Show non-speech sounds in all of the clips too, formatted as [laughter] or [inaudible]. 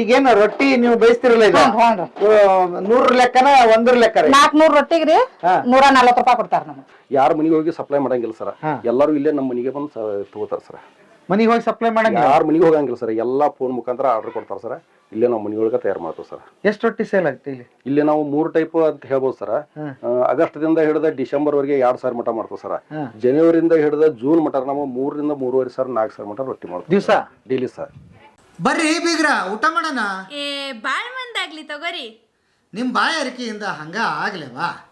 ಈಗೇನು ರೊಟ್ಟಿ ನೀವು ಬೇಯಿಸ್ತಿರಲ್ಲ ಈಗ? ಹ್ಞೂ ನೂರ ಲೆಕ್ಕನ ಒಂದ್ರ ಲೆಕ್ಕ ರೀ ನಾಲ್ಕನೂರು ರೊಟ್ಟಿಗೆ ರೀ ಹಾ. ನೂರ ನಲ್ವತ್ತು ರೂಪಾಯಿ ಕೊಡ್ತಾರೆ ನಮ್ಗೆ. ಯಾರು ಮನೆಗೆ ಹೋಗಿ ಸಪ್ಲೈ ಮಾಡಂಗಿಲ್ಲ ಸರ್. ಎಲ್ಲರೂ ಇಲ್ಲೇ ನಮ್ಮ ಮನೆಗೆ ಬಂದು ತಗೋತಾರ ಸರ್. ಮನೆಗೆ ಹೋಗಿ ಸಪ್ಲೈ ಮಾಡಂಗ ಯಾರು ಮನೆಗೆ ಹೋಗಂಗಿಲ್ಲ ಸರ್. ಎಲ್ಲಾ ಫೋನ್ ಮುಖಾಂತರ ಆರ್ಡರ್ ಕೊಡ್ತಾರ ಸರ್. ಇಲ್ಲೇ ನಾವು ಮನೆಯೊಳಗೆ ತಯಾರು ಮಾಡ್ತೀವಿ ಸರ್. ಎಷ್ಟು ರೊಟ್ಟಿ ಸೇಲ್ ಆಗುತ್ತೆ ಇಲ್ಲಿ? ಇಲ್ಲಿ ನಾವು ಮೂರು ಟೈಪ್ ಅಂತ ಹೇಳ್ಬೋದು ಸರ್. ಆಗಸ್ಟ್ದಿಂದ ಹಿಡಿದ ಡಿಸೆಂಬರ್ ವರೆಗೆ ಎರಡು ಸಾವಿರ ಮಟ ಮಾಡ್ತೀವಿ ಸರ್. ಜನವರಿಂದ ಜನವರಿಯಿಂದ ಹಿಡಿದ ಜೂನ್ ಮಟ ನಾವು ಮೂರರಿಂದ ಮೂರುವರೆ ಸಾವಿರ ನಾಲ್ಕು ಸಾವಿರ ಮಟ ರೊಟ್ಟಿ ಮಾಡ್ತೀವಿ ದಿವಸ? Daily sir. ಬರ್ರಿ ಬೀಗ್ರ ಊಟ ಮಾಡೋಣ. ಏ ಬಾಳ್ ಮಂದಾಗ್ಲಿ ತಗೋರಿ. ನಿಮ್ಮ ಬಾಯಾರಿಕೆಯಿಂದ ಹಂಗ ಆಗ್ಲೇವಾ?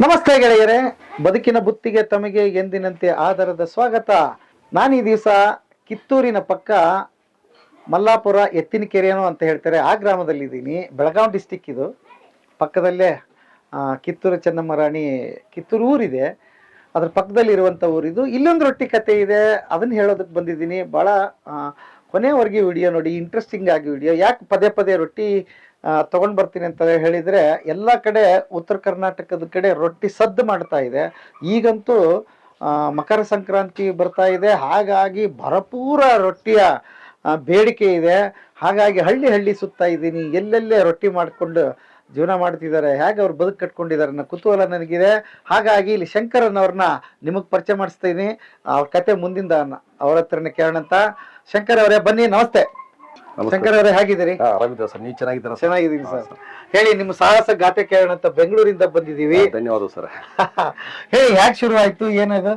ನಮಸ್ತೆ ಗೆಳೆಯರೇ ಬದುಕಿನ ಬುತ್ತಿಗೆ ತಮಗೆ ಎಂದಿನಂತೆ ಆಧಾರದ ಸ್ವಾಗತ. ನಾನು ಈ ದಿವಸ ಕಿತ್ತೂರಿನ ಪಕ್ಕ ಮಲ್ಲಾಪುರ ಎತ್ತಿನಕೆರೆನೋ ಅಂತ ಹೇಳ್ತಾರೆ. ಆ ಗ್ರಾಮದಲ್ಲಿ ಇದ್ದೀನಿ. ಬೆಳಗಾವಿ ಡಿಸ್ಟಿಕ್ ಇದು. ಪಕ್ಕದಲ್ಲೇ ಆ, ಕಿತ್ತೂರು ಚೆನ್ನಮ್ಮ ರಾಣಿ ಕಿತ್ತೂರು ಊರಿದೆ. ಅದ್ರ ಪಕ್ಕದಲ್ಲಿ ಇರುವಂಥ ಊರಿದು. ಇಲ್ಲೊಂದು ರೊಟ್ಟಿ ಕತೆ ಇದೆ. ಅದನ್ನ ಹೇಳೋದಕ್ಕೆ ಬಂದಿದ್ದೀನಿ. ಭಾಳ ಕೊನೆವರೆಗೆ ವಿಡಿಯೋ ನೋಡಿ ಇಂಟ್ರೆಸ್ಟಿಂಗ್ ಆಗಿ ವಿಡಿಯೋ. ಯಾಕೆ ಪದೇ ಪದೇ ರೊಟ್ಟಿ ತೊಗೊಂಡು ಬರ್ತೀನಿ ಅಂತ ಹೇಳಿದರೆ, ಎಲ್ಲ ಕಡೆ ಉತ್ತರ ಕರ್ನಾಟಕದ ಕಡೆ ರೊಟ್ಟಿ ಸದ್ದು ಮಾಡ್ತಾ ಇದೆ. ಈಗಂತೂ ಮಕರ ಸಂಕ್ರಾಂತಿ ಬರ್ತಾ ಇದೆ. ಹಾಗಾಗಿ ಭರಪೂರ ರೊಟ್ಟಿಯ ಬೇಡಿಕೆ ಇದೆ. ಹಾಗಾಗಿ ಹಳ್ಳಿ ಹಳ್ಳಿ ಸುತ್ತಾ ಇದ್ದೀನಿ. ಎಲ್ಲೆಲ್ಲೇ ರೊಟ್ಟಿ ಮಾಡಿಕೊಂಡು ಜೀವನ ಮಾಡ್ತಿದ್ದಾರೆ, ಹೇಗೆ ಅವ್ರು ಬದುಕು ಕಟ್ಕೊಂಡಿದ್ದಾರೆ ಅನ್ನೋ ಕುತೂಹಲ ನನಗಿದೆ. ಹಾಗಾಗಿ ಇಲ್ಲಿ ಶಂಕರನ್ ಅವ್ರನ್ನ ನಿಮಗೆ ಪರಿಚಯ ಮಾಡಿಸ್ತೀನಿ ಅವ್ರ ಕತೆ ಮುಂದಿಂದ ಅವರ ಹತ್ರನೇ ಕೇಳೋಣ ಅಂತ ಶಂಕರ್ ಅವರೇ ಬನ್ನಿ ನಮಸ್ತೆ. ಶಂಕರ್ ಅವರೇ ಹೇಗಿದ್ದೀರಿ? ಆರಾಮಿದ್ದೀರಾ ಸರ್. ನೀವು ಚೆನ್ನಾಗಿದ್ದೀರಾ ಚೆನ್ನಾಗಿದ್ದೀನಿ ಸರ್. ಹೇಳಿ ನಿಮ್ಮ ಸಾಹಸ ಗಾತೆ ಕೇಳೋಣ ಅಂತ ಬೆಂಗಳೂರಿಂದ ಬಂದಿದ್ದೀವಿ. ಧನ್ಯವಾದ ಸರ್. [laughs] ಹೇಳಿ ಯಾಕೆ ಶುರು ಆಯ್ತು? ಏನದು?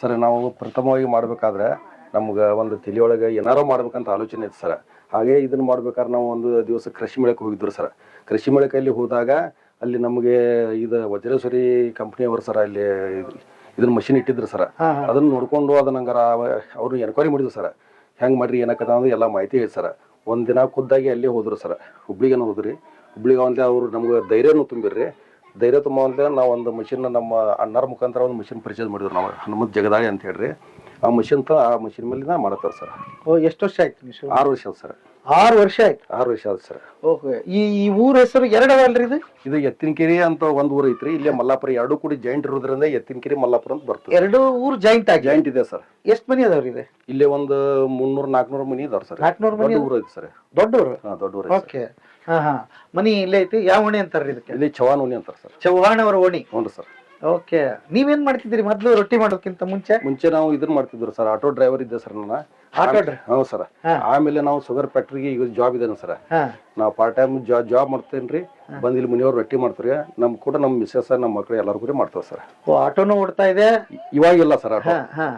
ಸರ್ ನಾವು ಪ್ರಥಮವಾಗಿ ಮಾಡ್ಬೇಕಾದ್ರೆ ನಮ್ಗೆ ಒಂದು ತಿಳಿಯೊಳಗೆ ಏನಾರೋ ಮಾಡ್ಬೇಕಂತ ಆಲೋಚನೆ ಇತ್ತು ಸರ್. ಹಾಗೆ ಇದನ್ನ ಮಾಡ್ಬೇಕಾದ್ರೆ ನಾವು ಒಂದು ದಿವಸ ಕೃಷಿ ಮೇಳಕ್ಕೆ ಹೋಗಿದ್ರು ಸರ್. ಕೃಷಿ ಮೇಳಕ್ಕಲ್ಲಿ ಹೋದಾಗ ಅಲ್ಲಿ ನಮಗೆ ಇದು ವಜ್ರೇಶ್ವರಿ ಕಂಪ್ನಿಯವರು ಸರ್ ಅಲ್ಲಿ ಇದನ್ನ ಮಷಿನ್ ಇಟ್ಟಿದ್ರು ಸರ್. ಅದನ್ನ ನೋಡ್ಕೊಂಡು ಅದನ್ನ ಹಂಗಾರ ಅವರು ಎನ್ಕ್ವೈರಿ ಮಾಡಿದ್ರು ಸರ್. ಹೆಂಗ್ ಮಾಡ್ರಿ ಏನಕ್ಕದ ಅಂದ್ರೆ ಎಲ್ಲ ಮಾಹಿತಿ ಹೇಳಿ ಸರ್. ಒಂದ್ ದಿನ ಖುದ್ದಾಗಿ ಅಲ್ಲೇ ಹೋದ್ರು ಸರ್. ಹುಬ್ಳಿಗೇನು ಹೋದ್ರಿ. ಹುಬ್ಳಿಗೆ ಒಂದೇ ಅವರು ನಮ್ಗೆ ಧೈರ್ಯನೂ ತುಂಬಿರ್ರಿ. ಧೈರ್ಯ ತುಂಬ ಅಂತ ನಾವು ಒಂದು ಮಷಿನ್ ನಮ್ಮ ಅಣ್ಣರ ಮುಖಾಂತರ ಒಂದು ಮಷಿನ್ ಪರಿಚಯ ಮಾಡಿದ್ರು ನಾವು ಹನುಮಂತ್ ಜಗದಾಳಿ ಅಂತ ಹೇಳ್ರಿ. ಆ ಮಷಿನ್ ತ ಆ ಮಷಿನ್ ಮೇಲೆ ಮಾಡ್ತಾರೆ ಸರ್. ಓ ಎಷ್ಟು ವರ್ಷ ಆಯ್ತು ಆರು ವರ್ಷ ಸರ್. ಆರು ವರ್ಷ ಆಯ್ತು. ಆರು ವರ್ಷ ಆಯ್ತು ಸರ್. ಓಕೆ. ಈ ಈ ಊರ ಹೆಸರು ಎರಡವಲ್ರಿ ಇದು? ಇದು ಎತ್ತಿನಕೆರೆ ಅಂತ ಒಂದು ಊರು ಐತ್ರಿ. ಇಲ್ಲೇ ಮಲ್ಲಾಪುರ ಎರಡು ಕೂಡಿ ಜಾಯಿಂಟ್ ಇರೋದ್ರಿಂದ ಎತ್ತಿನಕೆರೆ ಮಲ್ಲಾಪುರ ಅಂತ ಬರ್ತದೆ. ಎರಡು ಊರು ಜಾಯಿಂಟ್ ಆಗಿ? ಜಾಯಿಂಟ್ ಇದೆ ಸರ್. ಎಷ್ಟು ಮನಿ ಅದಾವ್ರಿ ಇದೆ? ಇಲ್ಲೇ ಒಂದು ಮುನ್ನೂರ್ ನಾಲ್ಕನೂರು ಮನಿ ಇದಾವ್ ಸರ್. 400 ಮನಿ ಊರು ಐತಿ ಸರ್. ದೊಡ್ಡ ಊರು ಹಾ ದೊಡ್ಡ ಊರು ಐತಿ ಓಕೆ. ಹಾ ಹಾ. ಮನಿ ಇಲ್ಲೇ ಐತಿ. ಯಾವ ಓಣಿ ಅಂತಾರ್ರಿ ಇದಕ್ಕೆ? ಇಲ್ಲಿ ಚವಾನ್ ಓಣಿ ಅಂತಾರ ಸರ್. ಚೌಹಾಣ್ ಅವರ ಓಣಿ? ಹ್ಞೂ ಸರ್. ಓಕೆ. ನೀವೇನ್ ಮಾಡ್ತಿದ್ದೀರಿ? ಮೊದ್ಲು ರೊಟ್ಟಿ ಮಾಡೋದಕ್ಕಿಂತ ಮುಂಚೆ? ಮುಂಚೆ ನಾವು ಇದನ್ನ ಮಾಡ್ತಿದ್ರು ಸರ್. ಆಟೋ ಡ್ರೈವರ್ ಇದ್ದೆ ಸರ್ ನಾನು. ಹ್ಞೂ ಸರ್. ಆಮೇಲೆ ನಾವು ಶುಗರ್ ಫ್ಯಾಕ್ಟ್ರಿಗೆ ಈಗ ಜಾಬ್ ಇದೇನ ಸರ್. ನಾವು ಪಾರ್ಟ್ ಟೈಮ್ ಜಾಬ್ ಜಾಬ್ ಮಾಡ್ತೇನ್ರಿ ಬಂದ್ ಇಲ್ಲಿ ಮನೆಯವ್ರು ರೊಟ್ಟಿ ಮಾಡ್ತಾರೆ. ನಮ್ ಕೂಡ ನಮ್ಮ ಮಿಸ್ಸಸ್ ನಮ್ಮ ಮಕ್ಕಳು ಎಲ್ಲರೂ ಕೂಡ ಮಾಡ್ತಾರೆ ಸರ್. ಆಟೋನು ಓಡ್ತಾ ಇದೆ? ಇವಾಗ ಇಲ್ಲ ಸರ್ ಆಟೋ.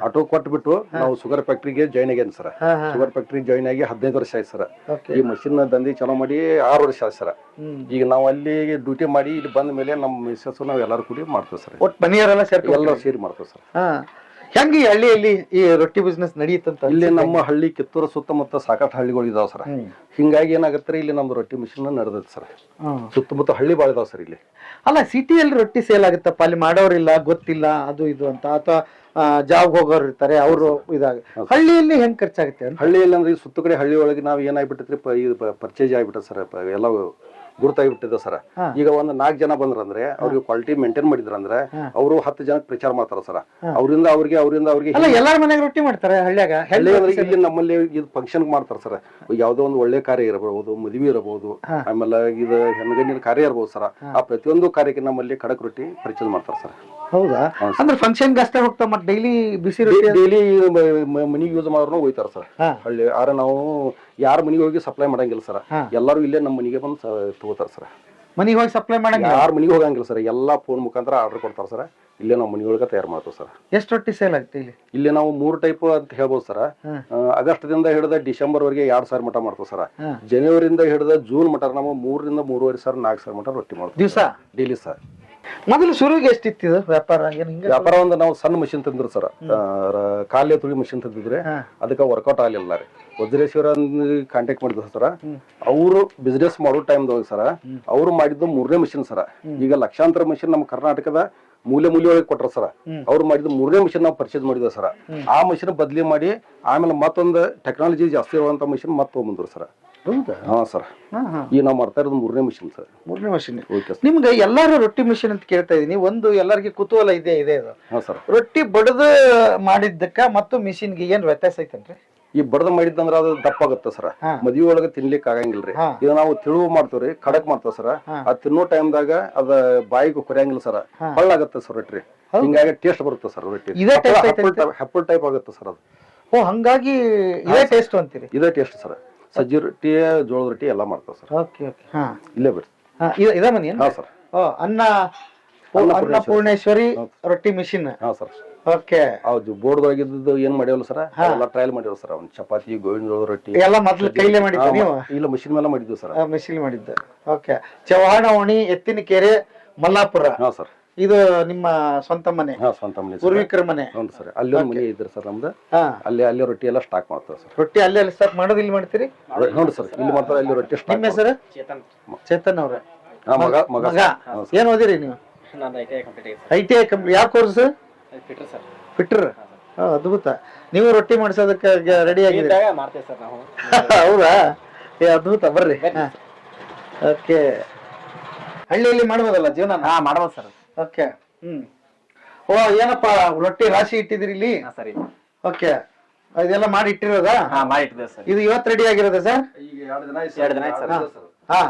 ಆಟೋ ಕೊಟ್ಬಿಟ್ಟು ನಾವು ಶುಗರ್ ಫ್ಯಾಕ್ಟ್ರಿಗೆ ಜಾಯ್ನ್ ಆಗ್ಯಾನ ಸರ್. ಶುಗರ್ ಫ್ಯಾಕ್ಟ್ರಿ ಜಾಯ್ನ್ ಆಗಿ ಹದಿನೈದು ವರ್ಷ ಆಯ್ತು ಸರ್. ಈ ಮಷಿನ್ ದಂಧೆ ಚಲೋ ಮಾಡಿ ಆರು ವರ್ಷ ಆಯ್ತು ಸರ್. ಈಗ ನಾವು ಅಲ್ಲಿ ಡ್ಯೂಟಿ ಮಾಡಿ ಇಲ್ಲಿ ಬಂದ ಮೇಲೆ ನಮ್ಮ ಮಿಸ್ಸಸ್ ನಾವು ಎಲ್ಲರೂ ಕೂಡಿ ಮಾಡ್ತೇವೆ ಸರ್. ಒಟ್ಟು ಮನೆಯವರೆಲ್ಲ ಸೇರಿ ಎಲ್ಲರೂ ಸೇರಿ ಮಾಡ್ತೇವೆ ಸರ್. ಹೆಂಗ ಈ ಹಳ್ಳಿಯಲ್ಲಿ ಈ ರೊಟ್ಟಿ ಬಿಸ್ನೆಸ್ ನಡೆಯುತ್ತಂತ ಇಲ್ಲಿ ನಮ್ಮ ಹಳ್ಳಿ ಕಿತ್ತೂರ ಸುತ್ತಮುತ್ತ ಸಾಕಷ್ಟು ಹಳ್ಳಿಗಳು ಇದಾವ ಸರ್. ಹಿಂಗಾಗಿ ಏನಾಗತ್ತೆ ಇಲ್ಲಿ ನಮ್ಮ ರೊಟ್ಟಿ ಮಿಷಿನ್ ನಡೆದೈತೆ ಸರ್. ಸುತ್ತಮುತ್ತ ಹಳ್ಳಿ ಭಾಳ ಇದಾವ ಸರ್ ಇಲ್ಲಿ. ಅಲ್ಲ ಸಿಟಿಯಲ್ಲಿ ರೊಟ್ಟಿ ಸೇಲ್ ಆಗುತ್ತಪ್ಪ? ಅಲ್ಲಿ ಮಾಡೋರಿಲ್ಲ ಗೊತ್ತಿಲ್ಲ ಅದು ಇದು ಅಂತ. ಅಥವಾ ಜಾಬ್ ಹೋಗೋರು ಇರ್ತಾರೆ ಅವರು ಇದಾಗ ಹಳ್ಳಿಯಲ್ಲಿ ಹೆಂಗ್ ಖರ್ಚಾಗುತ್ತೆ ಹಳ್ಳಿಯಲ್ಲಿ ಅಂದ್ರೆ ಈ ಸುತ್ತ ಕಡೆ ಹಳ್ಳಿ ಒಳಗೆ ನಾವು ಏನಾಗ್ಬಿಟ್ಟೈತ್ರಿ ಪ ಇದು ಪರ್ಚೇಜ್ ಆಗ್ಬಿಟ್ಟೆ ಸರ್ ಎಲ್ಲ ಗುರುತಾಗ್ಬಿಟ್ಟಿದೆ ಸರ್. ಸರ ಈಗ ಒಂದು ನಾಲ್ಕು ಜನ ಬಂದ್ರಂದ್ರೆ ಅವ್ರಿಗೆ ಕ್ವಾಲಿಟಿ ಮೇಂಟೈನ್ ಮಾಡಿದ್ರಂದ್ರೆ ಅವರು ಹತ್ತು ಜನಕ್ಕೆ ಪ್ರಚಾರ ಮಾಡ್ತಾರ ಸರ್. ಅವರಿಂದ ಅವ್ರಿಗೆ ಅವರಿಂದ ಅವ್ರಿಗೆ ಅಲ್ಲ ಎಲ್ಲಾರ ಮನೆಗೆ ರೊಟ್ಟಿ ಮಾಡ್ತಾರೆ ಹಳ್ಳಿಯಾಗ? ಇಲ್ಲಿ ನಮ್ಮಲ್ಲಿ ಇದು ಫಂಕ್ಷನ್ ಮಾಡ್ತಾರ ಸರ್. ಯಾವ್ದೋ ಒಂದು ಒಳ್ಳೆ ಕಾರ್ಯ ಇರಬಹುದು ಮದುವೆ ಇರಬಹುದು ಆಮೇಲೆ ಇದು ಹೆಣ್ಗಣ್ಣಿನ ಕಾರ್ಯ ಇರಬಹುದು ಸರ್. ಆ ಪ್ರತಿಯೊಂದು ಕಾರ್ಯಕ್ಕೆ ನಮ್ಮಲ್ಲಿ ಖಡಕ್ ರೊಟ್ಟಿ ಪರಿಚಯ ಮಾಡ್ತಾರ ಸರ್. ಹೌದಾ? ಅಂದ್ರೆ ಫಂಕ್ಷನ್ ಅಷ್ಟೇ ಹೋಗ್ತಾ ಮತ್ತೆ ಡೈಲಿ ಬಿಸಿ ರೊಟ್ಟಿ ಡೈಲಿ ಮನಿಗೆ ಯೂಸ್ ಮಾಡೋರು ಹೋಯ್ತಾರ ಸರ್. ಹಳ್ಳಿ ಆದ್ರೆ ನಾವು ಯಾರ ಮನಿಗೆ ಹೋಗಿ ಸಪ್ಲೈ ಮಾಡಂಗಿಲ್ಲ ಸರ್. ಎಲ್ಲರೂ ಇಲ್ಲೇ ನಮ್ಮ ಮನಿಗೆ ಬಂದು ತಗೋತಾರ ಸರ್. ಮನಿಗೆ ಹೋಗಿ ಸಪ್ಲೈ ಮಾಡಂಗ ಯಾರ ಮನಿಗೆ ಹೋಗಂಗಿಲ್ಲ ಸರ್. ಎಲ್ಲಾ ಫೋನ್ ಮುಖಾಂತರ ಆರ್ಡರ್ ಕೊಡ್ತಾರ ಸರ್. ಇಲ್ಲೇ ನಾವು ಮನಿಯೊಳಗೆ ತಯಾರು ಮಾಡ್ತೀವಿ ಸರ್. ಎಷ್ಟು ರೊಟ್ಟಿ ಸೇಲ್ ಆಗುತ್ತೆ ಇಲ್ಲಿ? ಇಲ್ಲಿ ನಾವು ಮೂರು ಟೈಪ್ ಅಂತ ಹೇಳ್ಬೋದು ಸರ್. ಆಗಸ್ಟ್ ಆಗಸ್ಟ್ದಿಂದ ಹಿಡಿದ ಡಿಸೆಂಬರ್ ವರೆಗೆ ಎರಡ್ ಸಾವಿರ ಮಟ ಮಾಡ್ತೇವೆ ಸರ್. ಜನವರಿಂದ ಜನವರಿಯಿಂದ ಹಿಡಿದ ಜೂನ್ ಮಟ ನಾವು ಮೂರರಿಂದ ಮೂರುವರೆ ಸಾವಿರ ನಾಲ್ಕು ಸಾವಿರ ಮಟ ರೊಟ್ಟಿ ಮಾಡ್ತೀವಿ ದಿವಸ? Daily sir. ಮೊದಲು ಶುರುವಿಗೆ ಎಷ್ಟಿತ್ತು ವ್ಯಾಪಾರ? ಏನ್ ಹಿಂಗ ವ್ಯಾಪಾರ ಒಂದು ನಾವು ಸಣ್ಣ ಮಷಿನ್ ತಂದ್ರು ಸರ್. ಕಾಲೇ ತುಳಿ ಮಷಿನ್ ತಂದಿದ್ರೆ. ಅದಕ್ಕೆ ವರ್ಕೌಟ್ ಆಗಲಿಲ್ಲ ರೀ. ವಜ್ರೇಶ್ವರ ಕಾಂಟ್ಯಾಕ್ಟ್ ಮಾಡಿದ್ರು ಸರ್. ಅವರು ಬಿಸ್ನೆಸ್ ಮಾಡೋ ಟೈಮ್ದೊಳಗೆ ಸರ್ ಅವರು ಮಾಡಿದ್ದು ಮೂರನೇ ಮಷಿನ್ ಸರ್. ಈಗ ಲಕ್ಷಾಂತರ ಮಷಿನ್ ನಮ್ಮ ಕರ್ನಾಟಕದ ಮೂಲೆ ಮೂಲೆ ಒಳಗೆ ಕೊಟ್ರ ಸರ್. ಅವ್ರು ಮಾಡಿದ ಮೂರನೇ ಮಷಿನ್ ನಾವು ಪರ್ಚೇಸ್ ಮಾಡಿದ್ವಿ ಸರ್. ಆ ಮಷಿನ್ ಬದಲಿ ಮಾಡಿ ಆಮೇಲೆ ಮತ್ತೊಂದು ಟೆಕ್ನಾಲಜಿ ಜಾಸ್ತಿ ಇರುವಂತ ಮಷಿನ್ ಮತ್ತೆ ತೊಗೊಂಬಂದ್ರು ಸರ್. ಹೌದಾ? ಹಾ ಸರ್. ಹಾ ಹಾ. ಈಗ ನಾವು ಮಾಡ್ತಾ ಇರೋದು ಮೂರನೇ ಮಷಿನ್ ಸರ್. ಮೂರನೇ ಮಷಿನ್ ಓಕೆ ಸರ್ ನಿಮ್ಗೆ ಎಲ್ಲಾರು ರೊಟ್ಟಿ ಮಿಷಿನ್ ಅಂತ ಕೇಳ್ತಾ ಇದೀನಿ. ಒಂದು ಎಲ್ಲರಿಗೆ ಕುತೂಹಲ ಇದೆ ಇದೆ ಇದು ಹಾ ಸರ್ ರೊಟ್ಟಿ ಬಡದು ಮಾಡಿದ್ದಕ್ಕ ಮತ್ತು ಮಿಷಿನ್ಗೆ ಏನ್ ವ್ಯತ್ಯಾಸ ಐತೇನ್ರಿ ಈ ಬಡದ ಮಾಡಿದ್ದಂದ್ರ ಅದು ದಪ್ಪ ಆಗುತ್ತೆ ಸರ್. ಹಾ. ಮದ್ವಿ ಒಳಗ ತಿನ್ಲಿಕ್ ಆಗಂಗಿಲ್ರಿ ಹಾ. ಇದು ನಾವು ತಿಳುವು ಮಾಡ್ತೇವ್ರಿ ಖಡಕ್ ಮಾಡ್ತೇವ್ ಸರ್. ಅದ್ ತಿನ್ನೋ ಟೈಮ್ದಾಗ ಅದ ಬಾಯಿಗೆ ಕೊರಿಯಂಗಿಲ್ಲ ಸರ್. ಹಳ್ಳಾಗತ್ತೆ ಸರ್ ರೊಟ್ಟಿ. ಹಿಂಗಾಗಿ ಟೇಸ್ಟ್ ಬರುತ್ತೆ ಸರ್ ರೊಟ್ಟಿ. ಇದೇ taste ಐತೆ ಹೆಪ್ಪಲ್ ಟೈಪ್ ಆಗುತ್ತೆ ಸರ್ ಅದು. ಓ ಹಂಗಾಗಿ ಇದೇ ಟೇಸ್ಟ್ ಅಂತೀರಿ. ಇದೇ ಟೇಸ್ಟ್ ಸರ್. ಸಜ್ಜಿ ರೊಟ್ಟಿ ಜೋಳದ ರೊಟ್ಟಿ ಎಲ್ಲ ಮಾಡ್ತಾರೆ ಸರ್. Okay okay. ಹಾ. ಇಲ್ಲೇ ಬರ್ರಿ. ಹಾ, ಇದ- ಇದ ಮನಿ ಹಾ ಸರ್. ಓ ಅನ್ನ ಅನ್ನಪೂರ್ಣೇಶ್ವರಿ. ರೊಟ್ಟಿ ಮಿಷಿನ್. ಹಾ ಸರ್. ಓಕೆ. ಹೌದು ಬೋರ್ಡ್ದೊಳಗಿದ್ದು ಏನ್ ಮಾಡ್ಯಾವಲ್ಲ ಸರ್? ಎಲ್ಲ ಟ್ರಯಲ್ ಮಾಡ್ಯಾವ ಸರ್ ಅವ್ನ. ಚಪಾತಿ ಗೋವಿನ ಜೋಳದ ರೊಟ್ಟಿ. ಎಲ್ಲ ಮೊದ್ಲು ಕೈಲೇ ಮಾಡಿದ್ದ ಹಾ, ನೀವು? ಇಲ್ಲ ಮಷಿನ್ ಮೇಲೆ ಮಾಡಿದ್ವಿ ಸರ್. ಮಿಷಿನ್ ಮಾಡಿದ್ದ. ಓಕೆ. ಚವಾಣವಣಿ ಎತ್ತಿನಕೆರೆ ಮಲ್ಲಾಪುರ. ಹಾ ಸರ್. ಇದು ನಿಮ್ಮ ಸ್ವಂತ ಮನೆ. ಹಾ ಸ್ವಂತ ಮನೆ ಸರ್. ಪೂರ್ವಿಕರ ಮನೆ. ಹ್ಞೂ ಸರ್. ಅಲ್ಲಿ ಒಂದು ಮನೆ ಇದ್ರಿ ಸರ್ ನಮ್ದು. ಹಾ. ಅಲ್ಲಿ ಅಲ್ಲಿ ರೊಟ್ಟಿ ಎಲ್ಲ ಸ್ಟಾಕ್ ಮಾಡ್ತಾರೆ ಸರ್. ರೊಟ್ಟಿ ಅಲ್ಲೇ ಅಲ್ಲಿ ಸ್ಟಾಕ್ ಮಾಡೋದು ಇಲ್ಲಿ ಮಾಡ್ತೀರಿ? ನೋಡಿ ಸರ್. ಇಲ್ಲಿ ಮಾಡ್ತಾರೆ ಅಲ್ಲಿ ರೊಟ್ಟಿ ಸ್ಟಾಕ್ ನಿಮ್ಮ ಹೆಸರು? ಚೇತನ್. ಅವ್ರ. ಹಾ ಮಗ ಮಗ. ಮಗ. ಏನ್ ಓದಿರಿ ನೀವು? ಐ ಟಿ ಐ ಕಂಪ್ಲೀಟ್ ಯಾವ ಕೋರ್ಸ್ ಫಿಟ್ರ್ ಅದ್ಭುತ. ನೀವು ರೊಟ್ಟಿ ಮಾಡಿಸೋದಕ್ಕೆ ರೆಡಿ ಆಗಿದ್ದೀರಿ? ಮಾಡ್ತೇವೆ ಸರ್ ನಾವು. [laughs] ಹೌದಾ? ಏ ಅದ್ಭುತ. ಬರ್ರಿ. ಓಕೆ ಹಳ್ಳಿಯಲ್ಲಿ ಮಾಡ್ಬೋದಲ್ಲ ಜೀವನ ಹಾ ಮಾಡ್ಬೋದು ಸರ್. ಓಕೆ ಹ್ಮ್. ಓ ಏನಪ್ಪ ರೊಟ್ಟಿ ರಾಶಿ ಇಟ್ಟಿದ್ರಿ ಇಲ್ಲಿ? ಹಾ ಸರಿ. ಓಕೆ ಇದೆಲ್ಲ ಮಾಡಿ ಇಟ್ಟಿರೋದಾ? ಹಾ ಮಾಡಿ ಇಟ್ಟಿದ್ದೇವೆ ಸರ್. ಇದು ಇವತ್ತು ರೆಡಿ ಆಗಿರೋದಾ ಸರ್ ಈಗ ಎರಡು ದಿನ ಎರಡು ದಿನ ಆಯ್ತು ಸರ್. ಹಾ.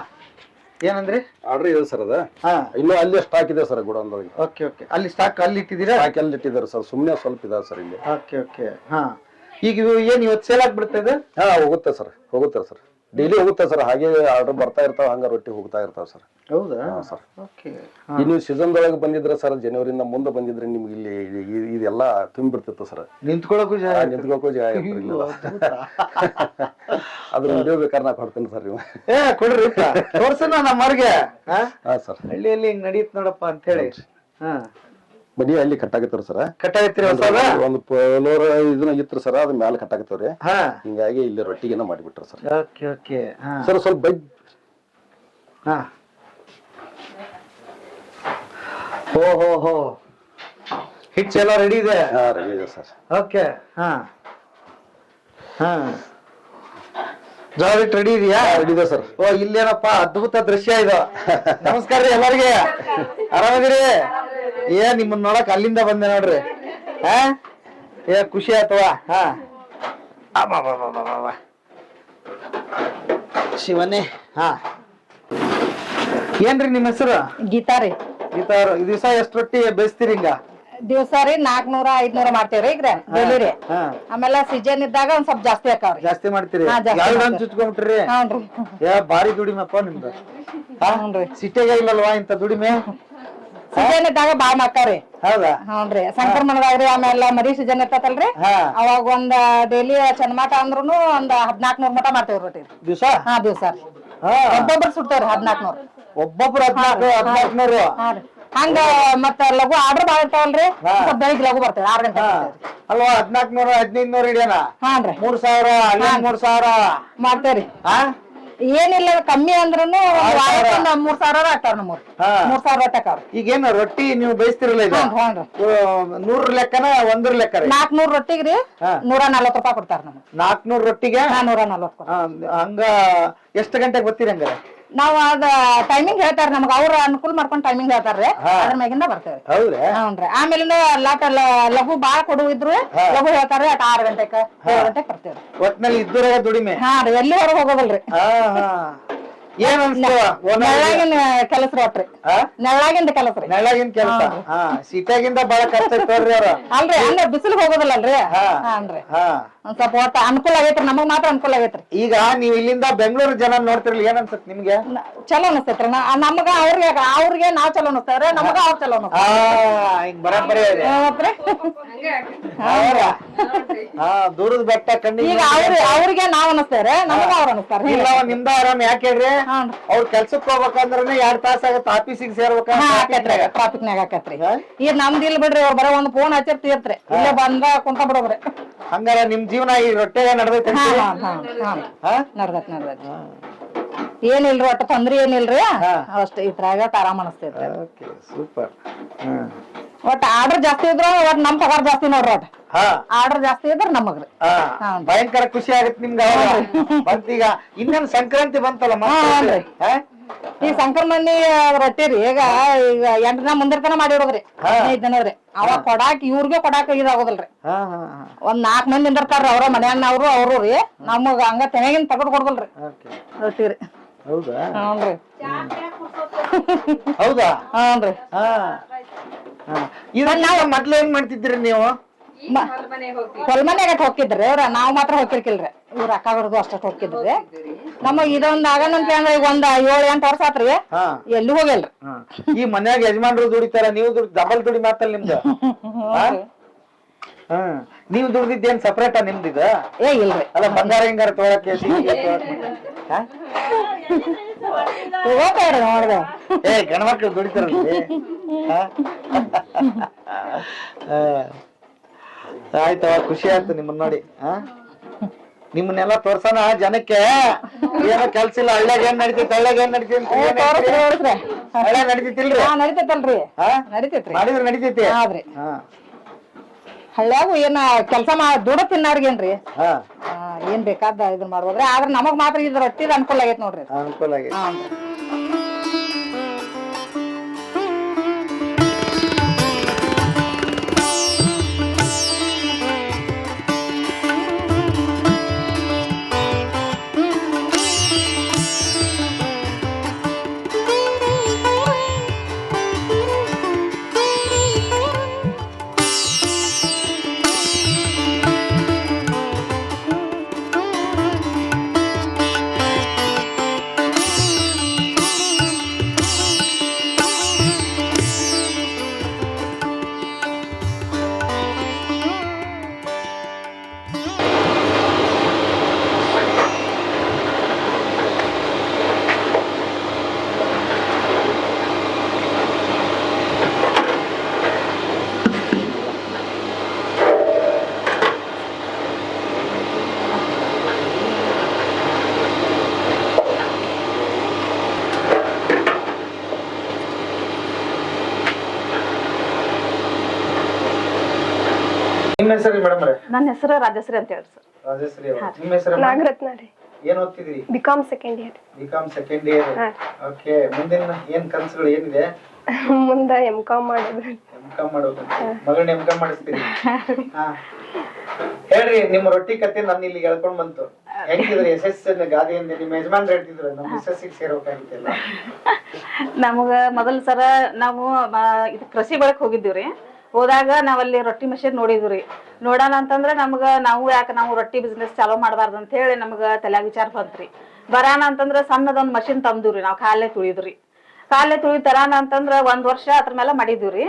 ಏನಂದ್ರಿ? ಆರ್ಡರ್ ಇದೆ ಸರ್ ಅದ. ಹಾ. ಇನ್ನೂ ಅಲ್ಲಿ ಸ್ಟಾಕ್ ಇದೆ ಸರ್ ಗುಡೌನ್ದೊಳಗೆ. ಓಕೆ ಓಕೆ ಅಲ್ಲಿ ಸ್ಟಾಕ್ ಅಲ್ಲಿ ಇಟ್ಟಿದ್ದೀರಾ? ಸ್ಟಾಕ್ ಅಲ್ಲಿ ಇಟ್ಟಿದ್ದಾರೆ ಸರ್. ಸುಮ್ಮನೆ ಸ್ವಲ್ಪ ಇದೆ ಸರ್ ಇಲ್ಲಿ. ಓಕೆ ಓಕೆ ಹಾ. ಈಗ ಇದು ಏನು ಇವತ್ತು ಸೇಲ್ ಆಗ್ಬಿಡ್ತದೆ ಇದು? ಹಾ ಹೋಗುತ್ತೆ ಸರ್. ಹೋಗುತ್ತೆ ಸರ್. ಡೈಲಿ ಹೋಗುತ್ತೆ ಸರ್ ಹಾಗೆ ಆರ್ಡರ್ ಬರ್ತಾ ಇರ್ತಾವ ಹಂಗ ರೊಟ್ಟಿ ಹೋಗ್ತಾ ಇರ್ತಾವ ಸರ್. ಹೌದಾ? ಹಾ ಸರ್. ಓಕೆ. ಇನ್ನು ಸೀಸನ್ ದೊಳಗೆ ಬಂದಿದ್ರೆ ಸರ್ ಜನವರಿಂದ ಮುಂದೆ ಬಂದಿದ್ರೆ ನಿಮ್ಗೆ ಇಲ್ಲಿ ಇ- ಇದೆಲ್ಲ ತುಂಬಿರ್ತಿತ್ತು ಸರ್. ನಿಂತ್ಕೊಳ್ಳೋಕು ಜಾಗ ನಿಂತ್ಕೊಳಕ್ಕೂ ಜಾಗ ಇರ್ತಿರ್ಲಿಲ್ಲ. ಅದ್ರ ವಿಡಿಯೋ ಬೇಕಾದ್ರೆ ನಾ ಕೊಡ್ತೀನಿ ಸರ್ ನೀವು ಏ ಕೊಡ್ರಿ ತೋರ್ಸನ ನಮ್ಮರ್ಗೆ ಹಾ? ಹಾ ಸರ್. ಹಳ್ಳಿಯಲ್ಲಿ ಹಿಂಗ್ ನಡೀತ್ ನೋಡಪ್ಪ ಅಂತ ಹೇಳಿ. ಹಾ. ಮನಿ ಅಲ್ಲಿ ಕಟ್ಟಾಗತ್ತರ ಸರ್. ಕಟ್ಟಾಗತ್ತೀರಿ ಹೊಸದ? ಒಂದು ಫ್ಲೋರ್ ಇದನ್ನ ಇತ್ತು ಸರ್ ಅದ್ ಮ್ಯಾಲ ಕಟ್ಟಾಗತ್ತವ್ರಿ ಹಾ. ಹಿಂಗಾಗಿ ಇಲ್ಲಿ ರೊಟ್ಟಿಗೆನ ಮಾಡಿಬಿಟ್ರ ಸರ್. ಓಕೆ ಓಕೆ ಹಾ. ಸರ್ ಸ್ವಲ್ಪ ಬೈ ಹಾ. ಓ ಹೋ ಹೋ. ಹಿಟ್ಸ್ ಎಲ್ಲ ರೆಡಿ ಇದೆ? ಹಾ ರೆಡಿ ಇದೆ ಸರ್. ಓಕೆ ಹಾ. ಹಾ. ಜೋಳ ರೆಡಿ ಇದೆಯಾ? ರೆಡಿ ಇದೆ ಸರ್. ಓ ಇಲ್ಲೇನಪ್ಪ ಅದ್ಭುತ ದೃಶ್ಯ ಇದು. ನಮಸ್ಕಾರ ರೀ ಎಲ್ಲರಿಗೆ. ಆರಾಮದಿರಿ ಏ ನಿಮ್ಮನ್ನ ನೋಡಕ್ ಅಲ್ಲಿಂದ ಬಂದೆ ನೋಡ್ರಿ. ಹಾ? ಏ ಖುಷಿ ಆತವಾ ಹಾ. ಶಿವನೇ ಹಾ. ಏನ್ರಿ ನಿಮ್ಮ ಹೆಸರು? ಗೀತಾ ರೀ. ಗೀತಾ ಅವ್ರು. ದಿವಸ ಎಷ್ಟು ರೊಟ್ಟಿ ಬೇಯಿಸ್ತೀರಿ ಹಿಂಗ ದಿವಸ ರೀ ನಾಲ್ಕನೂರ ಐದ್ನೂರ ಮಾಡ್ತೇವ್ರಿ ಈಗ ಡೈಲಿ ರೀ. ಹಾ. ಆಮೇಲೆ ಸೀಜನ್ ಇದ್ದಾಗ ಒಂದ್ ಸ್ವಲ್ಪ ಜಾಸ್ತಿ ಹಾಕಾವ್ರಿ. ಜಾಸ್ತಿ ಮಾಡ್ತೀರಿ? ಹಾ, ಜಾಸ್ತಿ ಯಾವ ಮಾಡ್ತೀವಿ. ಚುಚ್ಕೊಂಡ್ಬಿಟ್ರಿ? ಬಾರಿ ಏ ಭಾರಿ ದುಡಿಮೆಪ್ಪ ನಿಮ್ದು. ಹ್ಞೂನ್ರಿ. ಸಿಟಿಗೆ ಇಲ್ಲಲ್ವಾ ಇಂತ ದುಡಿಮೆ? ಸೀಸನ್ ಇದ್ದಾಗ ಬಾಳ್ ಮಾಡ್ತಾವ್ರಿ. ಹೌದಾ? ಹ್ಞೂನ್ರಿ ಸಂಕ್ರಮಣದಾಗ್ರಿ ಆಮೇಲೆ ಮರಿ ಸೀಸನ್ ಇರ್ತತಲ್ರಿ ಹಾ. ಅವಾಗ ಒಂದ್ ಡೈಲಿ ಚನ್ಮಾಟ ಅಂದ್ರೂನು ಒಂದ್ ಹದ್ನಾಕ್ ನೂರ್ ಮಟ ಮಾಡ್ತೇವ್ರಿ ರೊಟ್ಟಿ ದಿವಸ? ಹಾ ದಿವ್ಸ. ರೀ ಹಾ. ಒಬ್ಬೊಬ್ರು ಸುಡ್ತೇವ್ರಿ ಹದ್ನಾಕ್ ನೂರ್ ಒಬ್ಬೊಬ್ರು ಹದ್ನಾಲ್ಕು ಹದ್ನಾಲ್ಕುನೂರು? ಹಾ ಹಂಗ ಮತ್ತ ಲಘು ಆರ್ಡರ್ ಬಾಳ ಇರ್ತಾವಲ್ರಿ ಹಾ. ಸ್ವಲ್ಪ ಬೆಳಿಗ್ಗೆ ಲಘು ಬರ್ತೇವೆ ಆರ್ ಗಂಟೆ ಹಾ. ಅಲ್ವಾ ಹದ್ನಾಲ್ಕುನೂರು ಹದಿನೈದುನೂರು ಹಿಡಿಯೋಣ? ಹಾನ್ರಿ. ಮೂರ್ ಸಾವಿರ ಅಲ್ಲಿ ಮೂರ್ ಸಾವಿರ? ಮಾಡ್ತೇವ್ರಿ. ಹಾ? ಏನಿಲ್ಲ ಕಮ್ಮಿ ಅಂದ್ರೂನು ಒಂದ್ ಮೂರ್ ಸಾವಿರ ಆಗ್ತಾರ ನಮ್ಮೂರ್. ಹಾ. ಮೂರ್ ಸಾವಿರ ಈಗ ಈಗೇನು ರೊಟ್ಟಿ ನೀವು ಬೇಯಿಸ್ತಿರಲ್ಲ ಈಗ? ಹ್ಞೂ ನೂರ ಲೆಕ್ಕನ ಒಂದ್ರ ಲೆಕ್ಕ ರೀ. ನಾಲ್ಕನೂರ್ ರೊಟ್ಟಿಗ್ರಿ ಹಾ. ನೂರ ನಲ್ವತ್ ರೂಪಾಯಿ ಕೊಡ್ತಾರ ನಮ್ಗೆ. ನಾಲ್ಕನೂರು ರೊಟ್ಟಿಗೆ? ಹಾ ನೂರ ನಲ್ವತ್ ಕೊಡ್ತಾರ. ಆ, ಹಂಗ ಎಷ್ಟು ಗಂಟೆಗೆ ಬರ್ತೀರಿ ಹಂಗಾರೆ? ನಾವ್ ಅದ ಟೈಮಿಂಗ್ ಹೇಳ್ತಾರ ನಮ್ಗ ಅವ್ರ ಅನುಕೂಲ ಮಾಡ್ಕೊಂಡ್ ಟೈಮಿಂಗ್ ಹೇಳ್ತಾರ್ರಿ. ಅದ್ರ ಮ್ಯಾಗಿಂದ ಬರ್ತೇವ್ರಿ. ಹೌದ್ರಿ. ಹ್ಞೂನ್ರಿ ಆಮೇಲಿಂದ ಲಾಟ ಲಘು ಬಾಳ ಕೊಡು ಇದ್ರು ಲಘು ಹೇಳ್ತಾರ ಅಟ್ ಆರ್ ಗಂಟೆಕ ಏಳು ಗಂಟೆಕ್ ಬರ್ತೇವ್ರಿ. ಒಟ್ನಲ್ಲಿ ಇದ್ದರ ದುಡಿಮೆ. ಹಾ ರೀ ಎಲ್ಲಿ ಹೊರಗೆ ಹೋಗೋದಲ್ರಿ. ಹಾ ಹಾ. ಏನ್ ಅನ್ಸ್ತು? ನೆಳ್ಳಾಗಿನ ಕೆಲಸ ರೀ ಒಟ್ರಿ ಹಾ ನೆಳ್ಳಾಗಿಂದ ಕೆಲಸ ರೀ. ನೆಳ್ಳಾಗಿನ ಕೆಲಸ? ಹಾ. ಸಿಟಿಯಾಗಿಂದ ಬಹಳ ಕಷ್ಟ ಐತವ್ರಿ ಅವ್ರ. ಅಲ್ರಿ ಅಂದ್ರೆ ಬಿಸಿಲಿಗೆ ಹೋಗೋದಲ್ಲ ಅಲ್ರಿ ಹಾನ್ರಿ ಹಾ ಒಂದ್ ಸ್ವಲ್ಪ ಒಟ್ಟ ಅನುಕೂಲ ಆಗೈತ್ರಿ ನಮಗ್ ಮಾತ್ರ ಅನುಕೂಲ ಆಗೈತ್ರಿ. ಈಗ ನೀವು ಇಲ್ಲಿಂದ ಬೆಂಗಳೂರು ಜನ ನೋಡ್ತಿರ್ಲಿ ಏನ್ ಅನ್ಸತ್ ನಿಮ್ಗೆ? ಚಲೋ ಅನಸ್ತೈತ್ರಿ. ನಮಗ ಅವ್ರಿಗೆ ಅವ್ರಿಗೆ ನಾವ್ ಚಲೋ ಅನಸ್ತೇವ್ರಿ ನಮಗ ಅವ್ರ ಚಲೋ ಹಿಂಗ್ ಬರಬರಿ? ಹಾ ದೂರದ ಬೆಟ್ಟ ಕಣ್ಣಿಗೆ ಈಗ ಅವ್ರ ಅವ್ರಿಗೆ ನಾವ್ ಅನಸ್ತೇವ್ರಿ ನಮಗ ಅವ್ರ ಅನಸ್ತಾರ ಇಲ್ಲ ನಿಮ್ದ ಆರಾಮ್ ಯಾಕೆ ಹೇಳ್ರಿ. ಅವ್ರ ಕೆಲ್ಸಕ್ ಹೋಗ್ಬೇಕಂದ್ರೆ ಎರಡ್ ತಾಸ ಆಗತ್ತ ಆಫೀಸಿಗೆ ಸೇರ್ಬೇಕ ಟ್ರಾಫಿಕ್ ನಾಗ ಆಕತ್ರಿ ಈಗ ನಮ್ದು ಇಲ್ಲಿ ಬಿಡ್ರಿ ಅವ್ರ ಬರೋ ಒಂದ್ ಫೋನ್ ಹಚ್ಚಿರ್ತೀರ್ತ್ರಿ ಇಲ್ಲೇ ಬಂದ ಕುಂತ ಬಿಡೋಬ್ರಿ. ಹಂಗಾರ ನಿಮ್ ಜೀವನ ಈ ರೊಟ್ಟೆಗೆ ನಡ್ದೈತಿ ನಡ್ದತ್. ನಡ್ದತ್ ಏನಿಲ್ರಿ ಒಟ್ಟ ತೊಂದ್ರೆ ಏನಿಲ್ರಿ. ಅಷ್ಟ ಇದ್ರಾಗ ಆರಾಮ್ ಅನಸ್ತೈತಿ ಸೂಪರ್. ಹ್ಮ್ ಒಟ್ಟ ಆರ್ಡರ್ ಜಾಸ್ತಿ ಇದ್ರ ಒಟ್ ನಮ್ ಪಗಾರ ಜಾಸ್ತಿ ನೋಡ್ರಿ ಒಟ್ ಹಾ. ಆರ್ಡರ್ ಜಾಸ್ತಿ ಇದ್ರ ನಮಗ್ರಿ. ಹಾ. ಭಯಂಕರ ಖುಷಿ ಆಗತ್ತೆ ನಿಮ್ಗೆ ಅವಾಗ. ಬಂತೀಗ ಇನ್ನೇನ್ ಸಂಕ್ರಾಂತಿ ಬಂತಲ್ಲ ಮತ್ತೆ ಹಾ, ಹೌದ್ರಿ. ಹಾ? ಈಗ ಸಂಕ್ರಮಣಿ ರೊಟ್ಟಿ ರೀ ಈಗ ಈಗ ಎಂಟ್ ದಿನ ಮುಂದಿರ್ತಾನ ಮಾಡಿಡೋದ್ರಿ ಹದಿನೈದು ದಿನದ್ರಿ ಅವಾಗ ಕೊಡಾಕ್ ಇವ್ರಿಗೆ ಕೊಡಾಕ್ ಇದಾಗೋದಿಲ್ರಿ ಹಾ ಹಾ ಹಾ. ಒಂದ್ ನಾಲ್ಕ್ ಮಂದಿ ನಿಂದಿರ್ತಾರ ಅವ್ರ ಮನ್ಯಾನವ್ರು ಅವ್ರು ರೀ. ನಮಗ ಹಂಗ ತೆನೆಗಿನ್ ತಗದ್ ಕೊಡೋದಿಲ್ರಿ. ರೊಟ್ಟಿ ರೀ. ಹೌದಾ? ಹ್ಞೂನ್ರಿ ಹೌದಾ? ಹ್ಞೂನ್ರಿ ಹಾ. ಇದನ್ನ ನಾವು ಮೊದ್ಲು ಏನ್ ಮಾಡ್ತಿದ್ರಿ ನೀವು? ಹೊಲ್ಮನ್ಯಾಗ ಹೋಗಿದ್ರಿ ಅವ್ರ? ನಾವ್ ಮಾತ್ರ ಹೋಗಿರ್ಕಿಲ್ರಿ ಇವ್ರ ಬರೋದು ಅಷ್ಟ ಹೋಗಿದ್ರಿ ನಮ್ಮ ಇದೊಂದ್ ಆಗನಂತ ಅಂದ್ರೆ ಈಗ ಒಂದ್ ಏಳು ಎಂಟು ವರ್ಷ ಆತ್ರಿ. ಹಾ. ಎಲ್ಲಿ ಹೋಗಿಲ್ರಿ. ಈ ಮನ್ಯಾಗ ಯಜಮಾನ್ರು ದುಡಿತಾರ ನೀವು ದುಡಿ ಡಬಲ್ ದುಡಿ ಮಾತಲ್ಲ ನಿಮ್ದು. [laughs] ಹಾ? ಹಾ. ನೀವು ದುಡ್ದಿದ್ದೇನ್ ಸಪ್ರೇಟ ನಿಮ್ದಿದ? ಏ ಇಲ್ರಿ. ಅಲ್ಲ ಬಂಗಾರ ಹಿಂಗಾರ ತೊಗೊಳಕ್ಕೆ [laughs] ತೊಗೊಳಕ್ಕೆ? ನೋಡ್ದೆ. ಏ ಗಣಮಕ್ಳು? ಹಾ. ಆಯ್ತವ ಖುಷಿ ಆಯ್ತು ನಿಮ್ಮನ್ನ ನೋಡಿ ಹಾ? ನಿಮ್ಮನ್ನೆಲ್ಲ ತೋರ್ಸೋಣ ಜನಕ್ಕೆ. ಏನೋ ಕೆಲ್ಸ ಇಲ್ಲ ಹಳ್ಳ್ಯಾಗ ಏನ್ ನಡಿತೈತಿ ಹಳ್ಳ್ಯಾಗ ಏನ್ ನಡಿತೈತಿ ಹಳ್ಳ್ಯಾಗ ನಡಿತೈತಿಲ್ರಿ? ಹಾ ನಡಿತೈತಲ್ರಿ. ಮಾಡಿದ್ರೆ ನಡಿತೈತಿ? ಹೌದ್ರಿ ಹಾ. ಹಳ್ಳ್ಯಾಗು ಏನ ಕೆಲಸ ಮಾ ದುಡ ತಿನ್ನಾರ್ಗೇನ್ರಿ ಹಾ. ಏನ್ ಬೇಕಾದ ಇದನ್ ಮಾಡ್ಬೋದ್ರಿ? ಆದ್ರ ನಮಗ್ ಮಾತ್ರ ಇದ್ರ ರೊಟ್ಟಿದ ಅನುಕೂಲ ಆಗೈತ್ ನೋಡ್ರಿ. ಅನುಕೂಲ ಆಗೈತಿ ಹೆಸರು ಮೇಡಮ್ ರೇ ನನ್ನ ಹೆಸರು ರಾಜಶ್ರೀ ಅಂತ ಹೇಳಿ ಸರ್. ರಾಜಶ್ರೀ ಅವ್ರು. ನಿಮ್ಮ ಹೆಸರು ನಾಗರತ್ನ ರೀ. ಏನ್ ಓದ್ತಿದ್ರಿ B Com second year B Com second year okay ಮುಂದಿನ ಏನ್ ಕನಸುಗಳು ಏನಿದೆ? [laughs] ಮುಂದೆ ಎಂ ಕಾಮ್ ಮಾಡೋದು. ಎಂ ಕಾಮ್ ಮಾಡೋದು ಮಗಳನ್ನ ಎಂ ಕಾಮ್ ಮಾಡಿಸ್ತೀರಿ. [laughs] ಹಾ. ಹೇಳ್ರಿ ನಿಮ್ಮ ರೊಟ್ಟಿ ಕತೆ ನನ್ನ ಇಲ್ಲಿ ಹೇಳ್ಕೊಂಡ್ ಬಂತು. ಹೆಂಗಿದ್ರಿ ಎಸ್ ಎಸ್ ಗಾದಿಯಿಂದ ನಿಮ್ಮ ಯಜಮಾನ್ ಹೇಳ್ತಿದ್ರು ನಮ್ಮ ಎಸ್ ಎಸ್ ಸೇರ್ಬೇಕಾಗಿತ್ತಲ್ಲ. [laughs] ನಮಗ ಮೊದಲ ಸರ ನಾವು ಇದು ಕೃಷಿ ಬಳಕ್ ಹೋಗಿದ್ದೀವ್ರಿ. ಹೋದಾಗ ನಾವಲ್ಲಿ ರೊಟ್ಟಿ ಮಷೀನ್ ನೋಡಿದ್ವಿ ರೀ. ನೋಡೋಣ ಅಂತಂದ್ರೆ ನಮ್ಗ ನಾವು ಯಾಕೆ ನಾವು ರೊಟ್ಟಿ ಬಿಸ್ನೆಸ್ ಚಾಲೋ ಮಾಡಬಾರ್ದು ಅಂತ ಹೇಳಿ ನಮ್ಗ ತಲೆಯಾಗ ವಿಚಾರ ಬಂತ್ರಿ ಬರಾನ ಅಂತಂದ್ರೆ ಸಣ್ಣದೊಂದು ಮಷೀನ್ ತಂದಿವ್ರಿ ನಾವು ಕಾಲೇ ತುಳಿದ್ರಿ ಕಾಲೇ ತುಳಿ ತರಾನ ಅಂತಂದ್ರೆ ಒಂದ್ ವರ್ಷ ಅದ್ರ ಮೇಲೆ ಮಾಡಿದ್ವಿ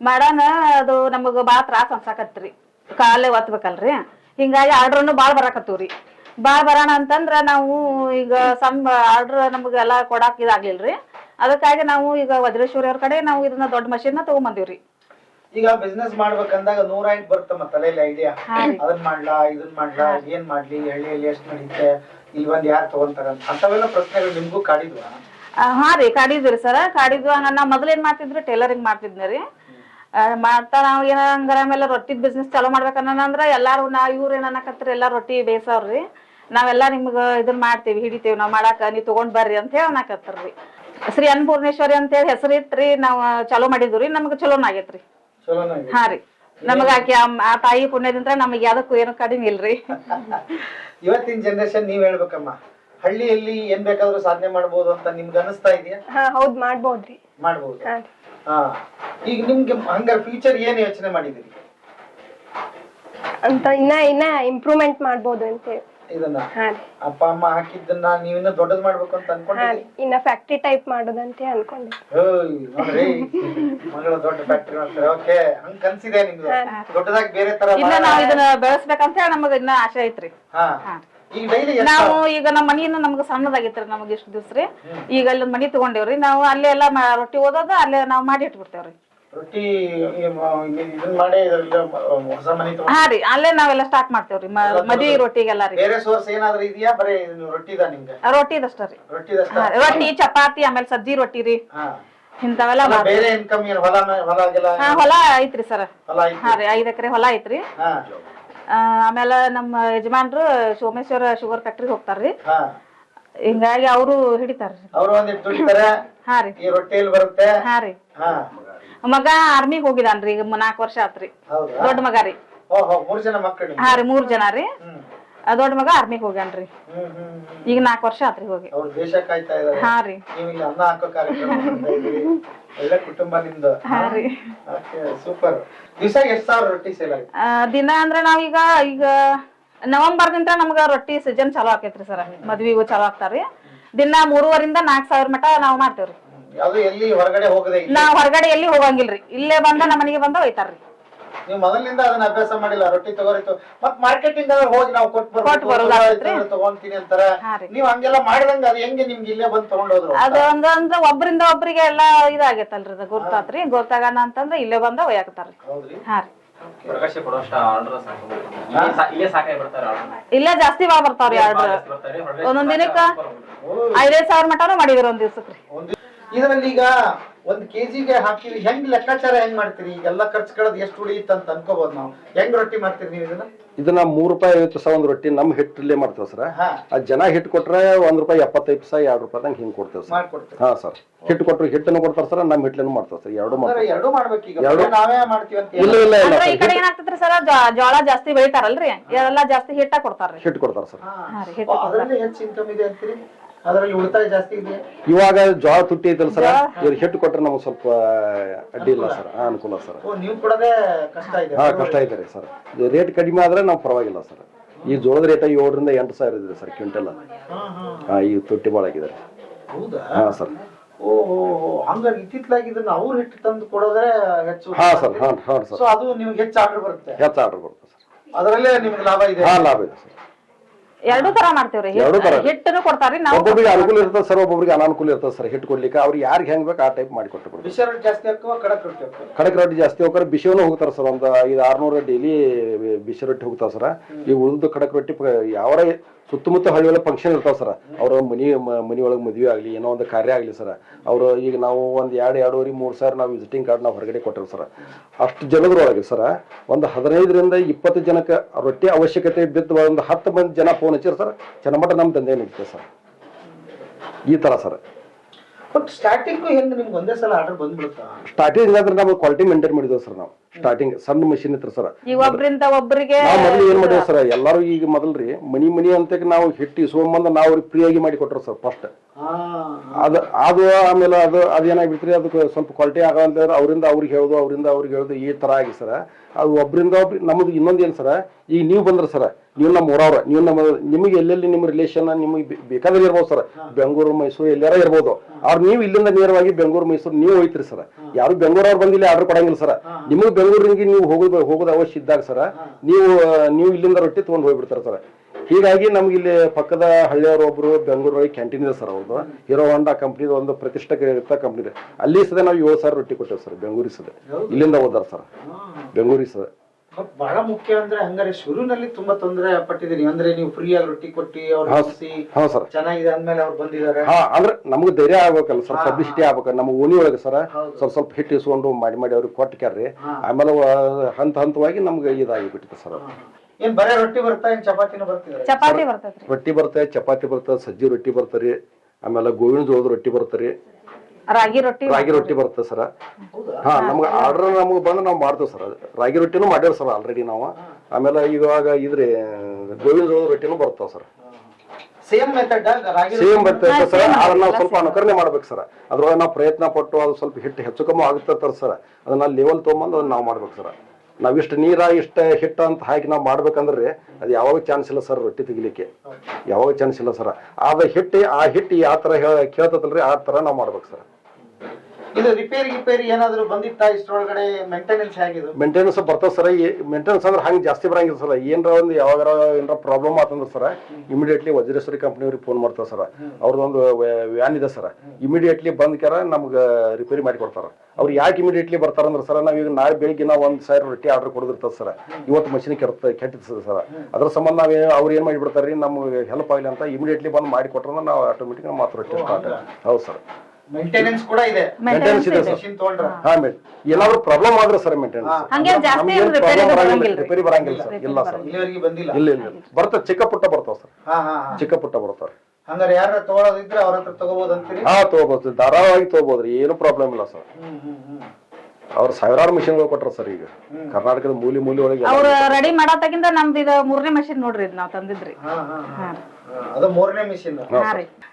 ಮಾಡೋಣ ಅದು ನಮಗ ಭಾಳ ತ್ರಾಸ ಅನ್ಸಾಕತ್ರಿ ಕಾಲೇ ಒತ್ಬೇಕಲ್ರಿ. ಹಿಂಗಾಗಿ ಆರ್ಡ್ರನ್ನು ಬಾಳ್ ಬರಾಕತ್ತೀವ್ರಿ ಭಾಳ ಬರೋಣ ಅಂತಂದ್ರ ನಾವು ಈಗ ಸಣ್ಣ ಆರ್ಡರ್ ನಮ್ಗೆಲ್ಲ ಕೊಡಾಕ್ ಇದಾಗ್ಲಿಲ್ರಿ. ಅದಕ್ಕಾಗಿ ನಾವು ಈಗ ವಜ್ರೇಶ್ವರಿ ಅವ್ರ ಕಡೆ ನಾವು ಇದನ್ನ ದೊಡ್ಡ ಮಷೀನ್ ತಗೊಂಬಂದಿವ್ರಿ ಈಗ ಬಿಸ್ನೆಸ್ ಮಾಡ್ಬೇಕಂದಾಗ ನೂರ ಎಂಟು ಬರ್ತಮ್ಮ ತಲೆಯಲ್ಲಿ ಐಡಿಯಾ ಅದನ್ ಮಾಡ್ಲಾ ಇದನ್ ಮಾಡ್ಲಾ ಏನ್ ಮಾಡ್ಲಿ ಹಳ್ಳಿಯಲ್ಲಿ ಎಷ್ಟ್ ನಡೀತೆ ಇಲ್ಲಿ ಬಂದ್ ಯಾರು ತಗೊಂತಾರ ಅಂತ. ಅಂತವೆಲ್ಲ ಪ್ರಶ್ನೆಗಳು ನಿಮ್ಗೂ ಕಾಡಿದ್ವಾ? ಹಾ ರೀ ಕಾಡಿದ್ವಿ ಸರ್. ಕಾಡಿದ್ವಿ ನಾ ಮೊದಲು ಏನ್ ಮಾಡ್ತಿದ್ರಿ ಟೈಲರಿಂಗ್ ಮಾಡ್ತಿದ್ನ ರೀ. ಮಾಡ್ತಾ ನಾವು ಏನ ಹಂಗಾರ ಆಮೇಲೆ ರೊಟ್ಟಿ ಬಿಸ್ನೆಸ್ ಚಾಲೂ ಮಾಡ್ಬೇಕಂದ್ರ ಎಲ್ಲಾರು ನಾ ಇವ್ರ ಏನ್ ಅನ್ನಕತ್ರಿ ಎಲ್ಲಾ ರೊಟ್ಟಿ ಬೇಯ್ಸವ್ರಿ ನಾವೆಲ್ಲಾ ನಿಮ್ಗ ಇದನ್ ಮಾಡ್ತೇವಿ ಹಿಡಿತೇವಿ ನಾವ್ ಮಾಡಾಕ ನೀವ್ ತಗೊಂಡ್ ಬರ್ರಿ ಅಂತ ಹೇಳಿ ಅನ್ನಕತ್ತರ್ರಿ ಶ್ರೀ ಅನ್ನಪೂರ್ಣೇಶ್ವರಿ ಅಂತ ಹೇಳಿ ಹೆಸರು ಇಟ್ರಿ ನಾವ್ ಚಾಲೂ ಮಾಡಿದ್ವಿ ನಮ್ಗ ಚಲೋನ ಆಗೇತ್ರಿ. ಚಲೋ ಹಾ ರೀ. ನಮಗ ಆಕಿ ಆ ತಾಯಿ ಪುಣ್ಯದಿಂದ ನಮಗೆ ಯಾವ್ದಕ್ಕೂ ಏನು ಕಡಿಮೆ ಇಲ್ರಿ. [laughs] ಇವತ್ತಿನ ಜನರೇಷನ್ ನೀವ್ ಹೇಳ್ಬೇಕಮ್ಮ. ಹಳ್ಳಿಯಲ್ಲಿ ಏನ್ ಬೇಕಾದ್ರೂ ಸಾಧನೆ ಮಾಡಬಹುದು ಅಂತ ನಿಮ್ಗೆ ಅನಿಸ್ತಾ ಇದೆಯಾ? ಹಾ ಹೌದ್ ಮಾಡ್ಬೋದ್ರಿ. ಮಾಡ್ಬೋದು. ಹಾ ರೀ ಹಾ. ಈಗ ನಿಮ್ಗೆ ಹಂಗಾರೆ ಫ್ಯೂಚರ್ ಏನ್ ಯೋಚನೆ ಮಾಡಿದಿರಿ ಅಂತ ಇನ್ನ ಇನ್ನ ಇಂಪ್ರೂವ್ಮೆಂಟ್ ಮಾಡ್ಬೋದು ಅಂತೇಳಿ ಇದನ್ನ ಅಪ್ಪ ಅಮ್ಮ ಹಾಕಿದ್ದನ್ನ ನೀವಿನ್ನ ದೊಡ್ಡದ್ ಮಾಡ್ಬೇಕು ಅಂತ ಅನ್ಕೊಂಡಿದ್ರಿ? ಇನ್ನ ಫ್ಯಾಕ್ಟ್ರಿ ಟೈಪ್ ಮಾಡೋದಂತೆ ಅನ್ಕೊಂಡೆ ನೋಡ್ರಿ. ಮಗಳ ದೊಡ್ಡ ಫ್ಯಾಕ್ಟ್ರಿ ಮಾಡ್ತಾರೆ. ಓಕೆ ಹಂಗ್ ಕನ್ಸಿದೆ ನಿಮ್ದು. ದೊಡ್ಡದಾಗಿ ಬೇರೆ ತರ ಇನ್ನ ನಾವ್ ಇದನ್ನ ಬೆಳೆಸ್ಬೇಕಂತ ಹೇಳಿ ನಮಗ ಇನ್ನ ಆಸೆ ಐತ್ರಿ. ಹಾ. ಈಗ ಡೈಲಿ ನಾವು ಈಗ ನಮ್ಮ ಮನಿನ ನಮ್ಗೆ ಸಣ್ಣದಾಗಿತ್ರಿ ನಮಗೆ ಇಷ್ಟು ದಿವ್ಸ ರೀ. ಈಗ ಅಲ್ಲಿ ಮನಿ ತಗೊಂಡೇವ್ರಿ. ನಾವು ಅಲ್ಲೇ ಎಲ್ಲಾ ರೊಟ್ಟಿ ಓದೋದು ಅಲ್ಲೇ ನಾವ್ ಮಾಡಿ ಇಟ್ಬಿಡ್ತೇವ್ರಿ. ರೊಟ್ಟಿ ಈ ಮ- ಇದನ್ ಹೊಸ ಮನೆ ತಗೊಂಡ್ ಹಾ ರೀ ಅಲ್ಲೇ ನಾವೆಲ್ಲ ಸ್ಟಾರ್ಟ್ ಮಾಡ್ತೇವ್ರಿ ಮ- ಮದ್ವಿ ರೊಟ್ಟಿಗೆಲ್ಲ ರೀ. ಬೇರೆ ಸೋರ್ಸ್ ಏನಾದ್ರೂ ಇದೆಯಾ? ಬರೀ ಇದು ರೊಟ್ಟಿದ ನಿಮ್ಗೆ? ರೊಟ್ಟಿದಷ್ಟ ರೀ. ರೊಟ್ಟಿದಷ್ಟ? ಹಾ, ರೊಟ್ಟಿ ಚಪಾತಿ ಆಮೇಲೆ ಸಜ್ಜಿ ರೊಟ್ಟಿ ರೀ. ಹಾ. ಇಂಥವೆಲ್ಲ ಅಲ್ಲ, ಮಾಡ್ತೇವ್ರಿ. ಬೇರೆ ಇನ್ಕಮ್ ಏನು ಹೊಲ ಮ- ಹೊಲಗೆಲ್ಲ ಹಾ ಹೊಲ ಐತ್ರಿ ಸರ್. ಹೊಲ ಐತಿ ಹಾ ರೀ ಐದ್ ಎಕರೆ ಹೊಲ ಐತ್ರಿ. ಹಾ. ಆ, ಆಮೇಲೆ ನಮ್ಮ ಯಜಮಾನ್ರು ಸೋಮೇಶ್ವರ ಶುಗರ್ ಫ್ಯಾಕ್ಟ್ರಿ ಹೋಗ್ತಾರ್ರಿ. ಹಾ. ಹಿಂಗಾಗಿ ಅವರು ಹಿಡಿತಾರ್ರಿ. ಅವ್ರು ಒಂದಿಟ್ಟು ದುಡಿತಾರೆ ಹಾ ರೀ. ಈ ರೊಟ್ಟಿಯಲ್ಲಿ ಬರುತ್ತೆ? ಹಾ ರೀ. ಹಾ. ಮಗ ಆರ್ಮಿಗ್ ಹೋಗಿದಾನ್ರಿ ಈಗ ನಾಲ್ಕು ವರ್ಷ ಆತ್ರಿ. ಹೌದಾ? ದೊಡ್ಡ ಮಗ ರೀ. ಓಹೋ ಮೂರ್ ಜನ ಮಕ್ಕಳು? ಹಾ ರೀ ಮೂರ್ ಜನ ರೀ. ಹ್ಮ್. ಆ ದೊಡ್ಡ ಮಗ ಆರ್ಮಿಗ್ ಹೋಗ್ಯಾನ್ರಿ. ಹ್ಮ್ ಹ್ಮ್ ಹ್ಮ್. ಈಗ ನಾಲ್ಕು ವರ್ಷ ಆತ್ರಿ ಹೋಗಿ. ಅವ್ರು ದೇಶ ಕಾಯ್ತಾ ಇದಾರೆ. ಹಾ ರೀ. ನೀವು ಇಲ್ಲಿ ಅನ್ನ ಹಾಕೋ ಕಾರ್ಯಕ್ರಮ ಮಾಡ್ತಾ ಇದ್ದೀರಿ. ಒಳ್ಳೆ ಕುಟುಂಬ ನಿಮ್ದು. ಹಾ ರೀ. ಸೂಪರ್. ದಿವಸ ಎಷ್ಟ್ ಸಾವಿರ ರೊಟ್ಟಿ ಸೇಲ್ ಆಗುತ್ತೆ ಆ, ದಿನ ಅಂದ್ರೆ ನಾವೀಗ ಈಗ ನವೆಂಬರ್ದಿಂದ ನಮ್ಗ ರೊಟ್ಟಿ ಸೀಸನ್ ಚಾಲೂ ಆಕೈತ್ರಿ ಸರ್. ಮದ್ವಿಗೂ ಚಾಲೂ ಆಗ್ತಾರ್ರಿ ದಿನ ಮೂರುವರಿಂದ ನಾಲ್ಕ್ ಸಾವಿರ ಮಟ ನಾವು ಮಾಡ್ತೇವ್ರಿ. ಯಾವ್ದು ಎಲ್ಲಿ ಹೊರಗಡೆ ಹೋಗದೆ ಇಲ್ಲ. ನಾವ್ ಹೊರಗಡೆ ಎಲ್ಲಿ ಹೋಗಂಗಿಲ್ರಿ. ಇಲ್ಲೇ ಬಂದ ನಮ್ಮ ಮನೆಗೆ ಬಂದ ಒಯ್ತಾರ್ರಿ ನೀವು ಮೊದಲಿನಿಂದ ಅದನ್ನ ಅಭ್ಯಾಸ ಮಾಡಿಲ್ಲ ರೊಟ್ಟಿ ತಗೋರಿತ್ತು. ಮತ್ ಮಾರ್ಕೆಟಿಂಗ್ ಅಂದ್ರೆ ಹೋಗಿ ನಾವು ಕೊಟ್ಟು ಕೊಟ್ಟು ಬರೋದು ಆಗತ್ರಿ. ತಗೊಂತೀನಿ ಅಂತಾರ. ಹಾ ರೀ. ನೀವ್ ಹಂಗೆಲ್ಲ ಮಾಡಿದಂಗ ಅದು ಹೆಂಗೆ ನಿಮ್ಗೆ ಇಲ್ಲೇ ಬಂದು ತಗೊಂಡೋದ್ರು ಅದ ಒಂದ್ ಅಂದ್ರೆ ಒಬ್ರಿಂದ ಒಬ್ರಿಗೆ ಎಲ್ಲಾ ಇದಾಗೈತಲ್ರಿ ಅದು ಗುರ್ತಾತ್ರಿ. ಗೊತ್ತಾಗಣ ಅಂತಂದ್ರ ಇಲ್ಲೇ ಬಂದ ಒಯ್ಯಾಕತ್ತಾರ್ರಿ. ಹೌದ್ರಿ. ಹಾ ರೀ. ಪ್ರಕಾಶ ಕೊಡುವಷ್ಟ ಆರ್ಡರ್ ಸಾಕು. ಇಲ್ಲೇ ಸಾ- ಇಲ್ಲೇ ಸಾಕಾಗಿ ಬರ್ತಾರೆ ಇಲ್ಲೇ ಜಾಸ್ತಿ ಬಾ ಬರ್ತಾವ್ರಿ ಆರ್ಡರ್ ಒಂದೊಂದ್ ದಿನಕ್ಕ ಐದೈದ್ ಸಾವಿರ ಮಟನೂ ಮಾಡಿದ್ರಿ ಒಂದ್ ದಿವ್ಸಕ್ರಿ ಇದರಲ್ಲಿ ಈಗ ಒಂದ್ ಕೆಜಿಗೆ ಹಾಕಿವಿ ಹೆಂಗ್ ಲೆಕ್ಕಾಚಾರ ಹೆಂಗ್ ಮಾಡ್ತೀರಿ? ಈಗೆಲ್ಲ ಖರ್ಚು ಕಳೆದ್ ಎಷ್ಟು ಉಳಿಯುತ್ತೆ ಅಂತ ಅನ್ಕೋಬಹುದು ನಾವು. ಹೆಂಗ್ ರೊಟ್ಟಿ ಮಾಡ್ತೀರಿ ನೀವು ಇದನ್ನ? ಇದನ್ನ ಮೂರ್ ರೂಪಾಯಿ ಐವತ್ತು ಪೈಸಾ ಒಂದ್ ರೊಟ್ಟಿ ನಮ್ ಹಿಟ್ಟಲ್ಲೇ ಮಾಡ್ತೇವೆ ಸರ್. ಹಾ. ಆ ಜನ ಹಿಟ್ಟು ಕೊಟ್ರೆ ಒಂದ್ ರೂಪಾಯಿ ಎಪ್ಪತ್ತೈದು ಪೈಸಾ ರೂಪಾಯಿ ರೂಪಾಯಿದಂಗ್ ಹಿಂಗ್ ಕೊಡ್ತೇವೆ ಸರ್. ಹಾ ಸರ್. ಹಿಟ್ಟು ಕೊಟ್ರು ಹಿಟ್ಟನ್ನು ಕೊಡ್ತಾರ ಸರ್ ನಮ್ ಹಿಟ್ಲನ್ನು ಮಾಡ್ತೇವೆ ಸರ್. ಎರಡು ಮಾಡ್ತಾರೆ ಎರಡೂ ಮಾಡ್ಬೇಕು ಈಗ. ಎರಡು. ಬರೀ ನಾವೇ ಮಾಡ್ತೀವಿ ಅಂತ ಇಲ್ಲ ಇಲ್ಲ. ಇಲ್ಲ ಇಲ್ಲ ಅಂದ್ರ ಈ ಸರ್ ಕಡೆ ಏನಾಗ್ತದ್ರಿ ಸರ್ ಜೋಳ ಜಾಸ್ತಿ ಬೆಳಿತಾರಲ್ರಿ? ಎಲ್ಲಾ ಜಾಸ್ತಿ ಹಿಟ್ಟ ಕೊಡ್ತಾರ್ರಿ. ಹಿಟ್ಟು ಕೊಡ್ತಾರ ಸರ್. ಹಾ. ಹಾ ರೀ, ಹಿಟ್ಟು ಓ, ಅದರಲ್ಲಿ ಹೆಚ್ಚು ಇನ್ಕಮ್ ಇದೆ ಅಂತೀರಿ? ಅದರಲ್ಲಿ ಉಳಿತಾಯ ಜಾಸ್ತಿ ಇದೆ. ಇವಾಗ ಜೋಳ ತುಟ್ಟಿ ಐತಲ್ಲ ಸರ್? ಇವ್ರು ಹಿಟ್ಟು ಕೊಟ್ರೆ ನಮ್ಗೆ ಸ್ವಲ್ಪ ಅಡ್ಡಿ ಇಲ್ಲ ಸರ್ ಅನುಕೂಲ ಸರ್. ನೀವು ಕೊಡೋದೇ ಕಷ್ಟ ಇದೆ. ಹಾ ಕಷ್ಟ ಐತೆ ಸರ್. ರೇಟ್ ಕಡಿಮೆ ಆದ್ರೆ ನಾವು ಪರವಾಗಿಲ್ಲ ಸರ್. ಈ ಜೋಳದ ರೇಟ್ ಏಳರಿಂದ ಎಂಟು ಸಾವಿರ ಇದೆ ಸರ್ ಕ್ವಿಂಟಲ್. ಹಾ ಈ ತುಟ್ಟಿ ಭಾಳ ಆಗಿದೆ ಹೌದಾ? ಹಾ ಸರ್. ಓ ಹಂಗಾರೆ ಇತ್ತಿತ್ಲಾಗಿ ಇದನ್ನ ಅವ್ರು ಹಿಟ್ಟು ತಂದು ಕೊಡೋದ್ರೆ ಹೆಚ್ಚು ಹಾ ಸರ್ ಹಾ ಹಾ ಸರ್. ಸೊ ಅದು ನಿಮ್ಗೆ ಹೆಚ್ಚು ಆರ್ಡರ್ ಬರುತ್ತೆ. ಹೆಚ್ಚು ಆರ್ಡರ್ ಬರುತ್ತೆ ಸರ್. ಅದರಲ್ಲೇ ನಿಮ್ಗೆ ಲಾಭ ಇದೆ. ಹಾ ಲಾಭ ಇದೆ ಸರ್. ಎರಡೂ ತರ ಮಾಡ್ತೇವ್ರಿ. ಎರಡೂ ತರ. ಹಿಟ್ಟನು ಕೊಡ್ತಾರ್ರಿ ನಾವು ಒಬ್ಬೊಬ್ಬರಿಗೆ ಅನುಕೂಲ ಇರ್ತದೆ ಸರ್ ಒಬ್ಬೊಬ್ಬರಿಗೆ ಅನಾನುಕೂಲ ಇರ್ತದೆ ಸರ್ ಹಿಟ್ ಕೊಡ್ಲಿಕ್ಕೆ. ಅವ್ರಿಗೆ ಯಾರಿಗೆ ಹೆಂಗ್ ಬೇಕು ಆ ಟೈಪ್ ಮಾಡಿ ಕೊಟ್ಟು ಬಿಸಿ ರೊಟ್ಟಿ ಜಾಸ್ತಿ ಹಾಕುವ ಕಡಕ್ ರೊಟ್ಟಿ ಹಾಕುವ ಕಡಕ್ ರೊಟ್ಟಿ ಜಾಸ್ತಿ ಹೋಗ್ತಾರೆ ಬಿಸಿನೂ ಹೋಗ್ತಾರೆ ಸರ್. ಒಂದು ಐದು ಆರ್ನೂರು ಡೈಲಿ ಬಿಸಿ ರೊಟ್ಟಿ ಹೋಗ್ತಾರೆ ಸರ್. ಈ ಉಳಿದು ಖಡಕ್ ರೊಟ್ಟಿ ಪ- ಯಾವರ ಸುತ್ತಮುತ್ತ ಹಳ್ಳಿಯೊಳಗೆ ಫಂಕ್ಷನ್ ಇರ್ತಾವ ಸರ್ ಅವ್ರ ಮನಿ ಮನಿ ಒಳಗೆ ಮದುವೆ ಆಗಲಿ, ಏನೋ ಒಂದು ಕಾರ್ಯ ಆಗಲಿ ಸರ್ ಅವರು ಈಗ ನಾವು ಒಂದು ಎರಡು, ಎರಡೂವರೆ, ಮೂರು ಸಾವಿರ ನಾವು ವಿಸಿಟಿಂಗ್ ಕಾರ್ಡ್ ನಾವು ಹೊರಗಡೆ ಕೊಟ್ಟಿರು ಸರ್ ಅಷ್ಟು ಜನದ್ರೊಳಗೆ ಸರ್ ಒಂದು ಹದಿನೈದರಿಂದ ಇಪ್ಪತ್ತು ಜನಕ್ಕೆ ರೊಟ್ಟಿ ಅವಶ್ಯಕತೆ ಬಿದ್ದು ಒಂದು ಹತ್ತು ಮಂದಿ ಜನ ಫೋನ್ ಹಚ್ಚಿರ ಸರ್ ಚೆನ್ನಮಟ್ಟ ನಮ್ಮ ದಂಧೆ ನಿಂತಿದೆ ಸರ್ ಈ ಥರ ಸರ್ ಬಟ್ ಸ್ಟಾರ್ಟಿಂಗ್ ಹೆಂಗ್ ನಿಮ್ಗೆ ಒಂದೇ ಸಲ ಆರ್ಡರ್ ಬಂದ್ಬಿಡುತ್ತಾ? ಸ್ಟಾರ್ಟಿಂಗ್ ಅಂದ್ರೆ ನಾವು ಕ್ವಾಲಿಟಿ ಮೇಂಟೈನ್ ಮಾಡಿದ್ವಿ ಸರ್ ನಾವು. ಸ್ಟಾರ್ಟಿಂಗ್ ಸಣ್ಣ ಮಷಿನ್ ಇತ್ತು ಸರ್. ಈಗ ಒಬ್ರಿಂದ ಒಬ್ರಿಗೆ ನಾವು ಮೊದಲು ಏನ್ ಮಾಡಿದ್ವಿ ಸರ್ ಎಲ್ಲರೂ ಈಗ ಮೊದಲ್ರಿ ಮನಿ ಮನಿ ಅಂತ ನಾವು ಹಿಟ್ಟು ಇಸ್ಕೊಂಬಂದು ನಾವು ಅವ್ರಿಗೆ ಫ್ರೀಯಾಗಿ ಮಾಡಿ ಕೊಟ್ಟರು ಸರ್ ಫಸ್ಟ್ ಅದು ಅದು ಆಮೇಲೆ ಅದು ಅದೇನಾಗ್ಬಿಟ್ರಿ ಅದಕ್ಕೆ ಸ್ವಲ್ಪ ಕ್ವಾಲಿಟಿ ಆಗೋ ಅಂತ ಅವರಿಂದ ಅವ್ರಿಗೆ ಹೇಳೋದು ಅವರಿಂದ ಅವ್ರಿಗೆ ಹೇಳೋದು ಈ ತರ ಆಗಿ ಸರ್. ಅದು ಒಬ್ರಿಂದ ಒಬ್ರು ನಮ್ಮದು ಇನ್ನೊಂದು ಏನು ಸರ, ಈಗ ನೀವು ಬಂದ್ರೆ ಸರ, ನೀವು ನಮ್ಮ ಊರವ್ರ, ನೀವು ನಮ್ಮ, ನಿಮಗೆ ಎಲ್ಲೆಲ್ಲಿ ನಿಮ್ಮ ರಿಲೇಷನ್ ನಿಮಗೆ ಬೇಕಾದ್ರೆ ಇರ್ಬೋದು ಸರ್. ಬೆಂಗಳೂರು, ಮೈಸೂರು ಎಲ್ಲಾರ ಇರ್ಬೋದು. ಅವ್ರು ನೀವು ಇಲ್ಲಿಂದ ನೇರವಾಗಿ ಬೆಂಗಳೂರು, ಮೈಸೂರು, ನೀವು ಹೋಯ್ತಿರಿ ಸರ್. ಯಾರು ಬೆಂಗಳೂರವ್ರು ಬಂದಿಲ್ಲ, ಆರ್ಡರ್ ಕೊಡಂಗಿಲ್ಲ ಸರ್. ನಿಮಗೆ ಬೆಂಗಳೂರಿಗೆ ನೀವು ಹೋಗೋದು ಹೋಗೋದು ಅವಶ್ಯ ಇದ್ದಾಗ ಸರ್, ನೀವು ನೀವು ಇಲ್ಲಿಂದ ರೊಟ್ಟಿ ತೊಗೊಂಡು ಹೋಗ್ಬಿಡ್ತಾರೆ ಸರ್. ಹೀಗಾಗಿ ನಮ್ಗೆ ಇಲ್ಲಿ ಪಕ್ಕದ ಹಳ್ಳಿಯವರು ಒಬ್ರು ಬೆಂಗಳೂರಲ್ಲಿ ಕ್ಯಾಂಟೀನ್ ಇದೆ ಸರ್ ಅವ್ರದ್ದು ಹೀರೋ ಹೋಂಡಾ ಕಂಪ್ನಿದು ಒಂದು ಪ್ರತಿಷ್ಠಿತ ಕಂಪ್ನಿ ಇದೆ. ಅಲ್ಲಿ ಸದ ನಾವು ಏಳು ಸಾವಿರ ರೊಟ್ಟಿ ಕೊಟ್ಟೇವೆ ಸರ್ ಬೆಂಗಳೂರಿಗೆ ಸದ. ಇಲ್ಲಿಂದ ಹೋದಾರ ಸರ್. ಬೆಂಗಳೂರಿ ಸದ. ಬಹಳ ಮುಖ್ಯ ಅಂದ್ರೆ ಹಂಗಾರೆ ಶುರುನಲ್ಲಿ ತುಂಬಾ ತೊಂದರೆ ಪಟ್ಟಿದ್ದೀನಿ ಅಂದ್ರೆ ನೀವು ಫ್ರೀ ಆಗಿ ರೊಟ್ಟಿ ಕೊಟ್ಟಿ ಅವ್ರು ಸರ್. ಚೆನ್ನಾಗಿದೆ ಅಂದ್ಮೇಲೆ ಅವ್ರು ಬಂದಿದ್ದಾರೆ. ಹಾ ಅಂದ್ರೆ ನಮ್ಗೆ ಧೈರ್ಯ ಆಗ್ಬೇಕಲ್ಲ ಸರ್ ಪಬ್ಲಿಸಿಟಿ ಆಗ್ಬೇಕು ನಮ್ಮ ಓಣಿ ಒಳಗೆ ಸರ್ ಸ್ವಲ್ಪ ಸ್ವಲ್ಪ ಹಿಟ್ಟು ಇಸ್ಕೊಂಡು ಮಾಡಿ ಮಾಡಿ ಅವ್ರಿಗೆ ಕೊಟ್ಟ್ಯಾರ್ರಿ ಆಮೇಲೆ ಹಂತ ಹಂತವಾಗಿ ನಮ್ಗೆ ಇದಾಗಿ ಬಿಟ್ಟಿದೆ ಸರ್. ಏನ್ ಬರೇ ರೊಟ್ಟಿ ಬರ್ತಾ ಏನ್ ಚಪಾತಿನೂ ಬರ್ತಿದ್ದಾರೆ ಚಪಾತಿ ಬರ್ತೈತ್ರಿ ರೊಟ್ಟಿ ಬರ್ತಾ ಚಪಾತಿ ಬರ್ತದ ಸಜ್ಜಿ ರೊಟ್ಟಿ ಬರ್ತಾರಿ ಆಮೇಲೆ ಗೋವಿನ ಜೋಳದ ರೊಟ್ಟಿ ಬರ್ತಾರಿ ರಾಗಿ ರೊಟ್ಟಿ ರಾಗಿ ರೊಟ್ಟಿ ಬರ್ತದೆ ಸರ್. ಹಾ ನಮ್ಗೆ ಆರ್ಡರ್ ನಮ್ಗೆ ಬಂದ್ರೆ ನಾವು ಮಾಡ್ತೇವೆ ಸರ್. ರಾಗಿ ರೊಟ್ಟಿನೂ ಮಾಡ್ಯಾರ ಸರ್ ಆಲ್ರೆಡಿ ನಾವು. ಆಮೇಲೆ ಇವಾಗ ಇದ್ರಿ ಗೋವಿನ ಜೋಳದ ರೊಟ್ಟಿನೂ ಬರ್ತಾವ ಸರ್. ಸೇಮ್ ಮೆಥಡ್ ರಾಗಿ ಸೇಮ್ ಸರ್. ಅದನ್ನ ನಾವು ಸ್ವಲ್ಪ ಅನುಕರಣೆ ಮಾಡ್ಬೇಕು ಸರ್. ಅದ್ರೊಳಗೆ ನಾವು ಪ್ರಯತ್ನ ಪಟ್ಟು ಅದು ಸ್ವಲ್ಪ ಹಿಟ್ಟು ಹೆಚ್ಚು ಕಮ್ಮಿ ಆಗುತ್ತೆ ಸರ್. ಅದನ್ನ ಲೆವೆಲ್ ತೊಗೊಂಬಂದು ಅದನ್ನ ನಾವು ಮಾಡ್ಬೇಕು ಸರ್. ನಾವ್ ಇಷ್ಟು ನೀರ, ಇಷ್ಟ ಹಿಟ್ಟ ಅಂತ ಹಾಕಿ ನಾವು ಮಾಡ್ಬೇಕಂದ್ರೆ ಅದು ಯಾವಾಗ ಚಾನ್ಸ್ ಇಲ್ಲ ಸರ್ ರೊಟ್ಟಿ ತೆಗಿಲಿಕ್ಕೆ. ಯಾವಾಗ ಚಾನ್ಸ್ ಇಲ್ಲ ಸರ್ ಆದ ಹಿಟ್ಟು, ಆ ಹಿಟ್ಟು ಯಾವ ತರ ಕೇಳ್ತದಲ್ರಿ ಆ ತರ ನಾವು ಮಾಡ್ಬೇಕು ಸರ್ ಇದು ರಿಪೇರಿ ರಿಪೇರಿ ಏನಾದರೂ ಬಂದಿತ್ತಾ ಇಷ್ಟರೊಳಗಡೆ ಮೇಂಟೆನೆನ್ಸ್ ಹೇಗಿದೆ? ಮೇಂಟೆನೆನ್ಸ್ ಬರ್ತದೆ ಸರ್ ಮೇಂಟೆನೆನ್ಸ್ ಅಂದ್ರೆ ಹಂಗೆ ಜಾಸ್ತಿ ಬರಂಗಿಲ್ಲ ಸರ್ ಏನರ ಒಂದು ಯಾವಾಗ ಏನಾರ ಪ್ರಾಬ್ಲಮ್ ಆತಂದ್ರೆ ಸರ್ ಇಮಿಡಿಯೇಟ್ಲಿ ವಜ್ರೇಶ್ವರಿ ಕಂಪ್ನಿಯವ್ರಿಗೆ ಫೋನ್ ಮಾಡ್ತಾರೆ ಸರ್ ಅವ್ರದ್ದೊಂದು ವ್ಯಾನ್ ಇದೆ ಸರ್ ಇಮಿಡಿಯೇಟ್ಲಿ ಬಂದ್ ಕ್ಯಾರ ನಮ್ಗೆ ರಿಪೇರಿ ಮಾಡಿ ಕೊಡ್ತಾರೆ. ಅವ್ರು ಯಾಕೆ ಇಮಿಡಿಯೇಟ್ಲಿ ಬರ್ತಾರಂದ್ರೆ ಸರ್ ನಾವು ಈಗ ನಾಳೆ ಬೆಳಿಗ್ಗೆ ನಾವು ಒಂದು ಸಾವಿರ ರೊಟ್ಟಿ ಆರ್ಡರ್ ಕೊಡೋದಿರ್ತದೆ ಸರ್ ಇವತ್ತು ಮಷಿನ್ ಕೆಟ್ಟ ಕೆಟ್ಟಿರ್ತದೆ ಸರ್ ಅದ್ರ ಸಂಬಂಧ ನಾವು ಅವ್ರು ಏನು ಮಾಡಿಬಿಡ್ತಾರೆ ರೀ ನಮ್ಗೆ ಹೆಲ್ಪ್ ಆಗಲಿ ಅಂತ ಇಮಿಡಿಯೇಟ್ಲಿ ಬಂದು ಮಾಡಿ ಕೊಟ್ರೆ ನಾವು ಆಟೋಮೆಟಿಕ್ ಮಾತ್ರ ಸ್ಟಾರ್ಟ್ ಹೌದು ಸರ್ ಮೇಂಟೆನೆನ್ಸ್ ಕೂಡ ಇದೆ. ಮೇಂಟೆನೆನ್ಸ್ ಇದೆ ಸರ್ ಮೆಷಿನ್ ತಗೊಂಡ್ರ. ಹಾ ಮೇಡ್ ಏನಾದ್ರು ಪ್ರಾಬ್ಲಮ್ ಆದ್ರೆ ಸರ್ ಮೇಂಟೆನೆನ್ಸ್ ಹಂಗೆ ಜಾಸ್ತಿ ಏನ್ ರಿಪೇರಿ. ರಿಪೇರಿ ಬರಂಗಿಲ್ಲ ಸರ್ ಇಲ್ಲ ಸರ್ ಇಲ್ಲಿವರೆಗೆ ಬಂದಿಲ್ಲ. ಇಲ್ಲ ಇಲ್ಲ ಬರ್ತದೆ ಚಿಕ್ಕ ಪುಟ್ಟ ಬರ್ತಾವ ಸರ್ ಹಾ ಹಾ ಹಾ. ಚಿಕ್ಕ ಪುಟ್ಟ ಬರ್ತಾವೆ ಹಂಗಾರೆ ಯಾರ ತಗೊಳೋದಿದ್ರೆ ಅವ್ರ ಹತ್ರ ತಗೋಬಹುದು ಅಂತೀರಿ? ಹಾ ತಗೋಬಹುದು ಧಾರಾಳವಾಗಿ ತಗೋಬಹುದ್ರಿ ಏನು ಪ್ರಾಬ್ಲಮ್ ಇಲ್ಲ ಸರ್ ಅವ್ರು ಸಾವಿರಾರು ಮಿಷನ್ಗಳು ಕೊಟ್ರ ಸರ್ ಈಗ. ಕರ್ನಾಟಕದ ಮೂಲಿ ಮೂಲಿ ಒಳಗೆ ಅವ್ರ ರೆಡಿ ಮಾಡತ್ತಾಗಿಂದ ನಮ್ದು ಇದು ಮೂರನೇ ಮಷಿನ್ ನೋಡ್ರಿ ಇದು ನಾವ್ ತಂದಿದ್ರಿ ಹಾ. ಹಾ, ಅದು ಮೂರನೇ ಮಿಷಿನ್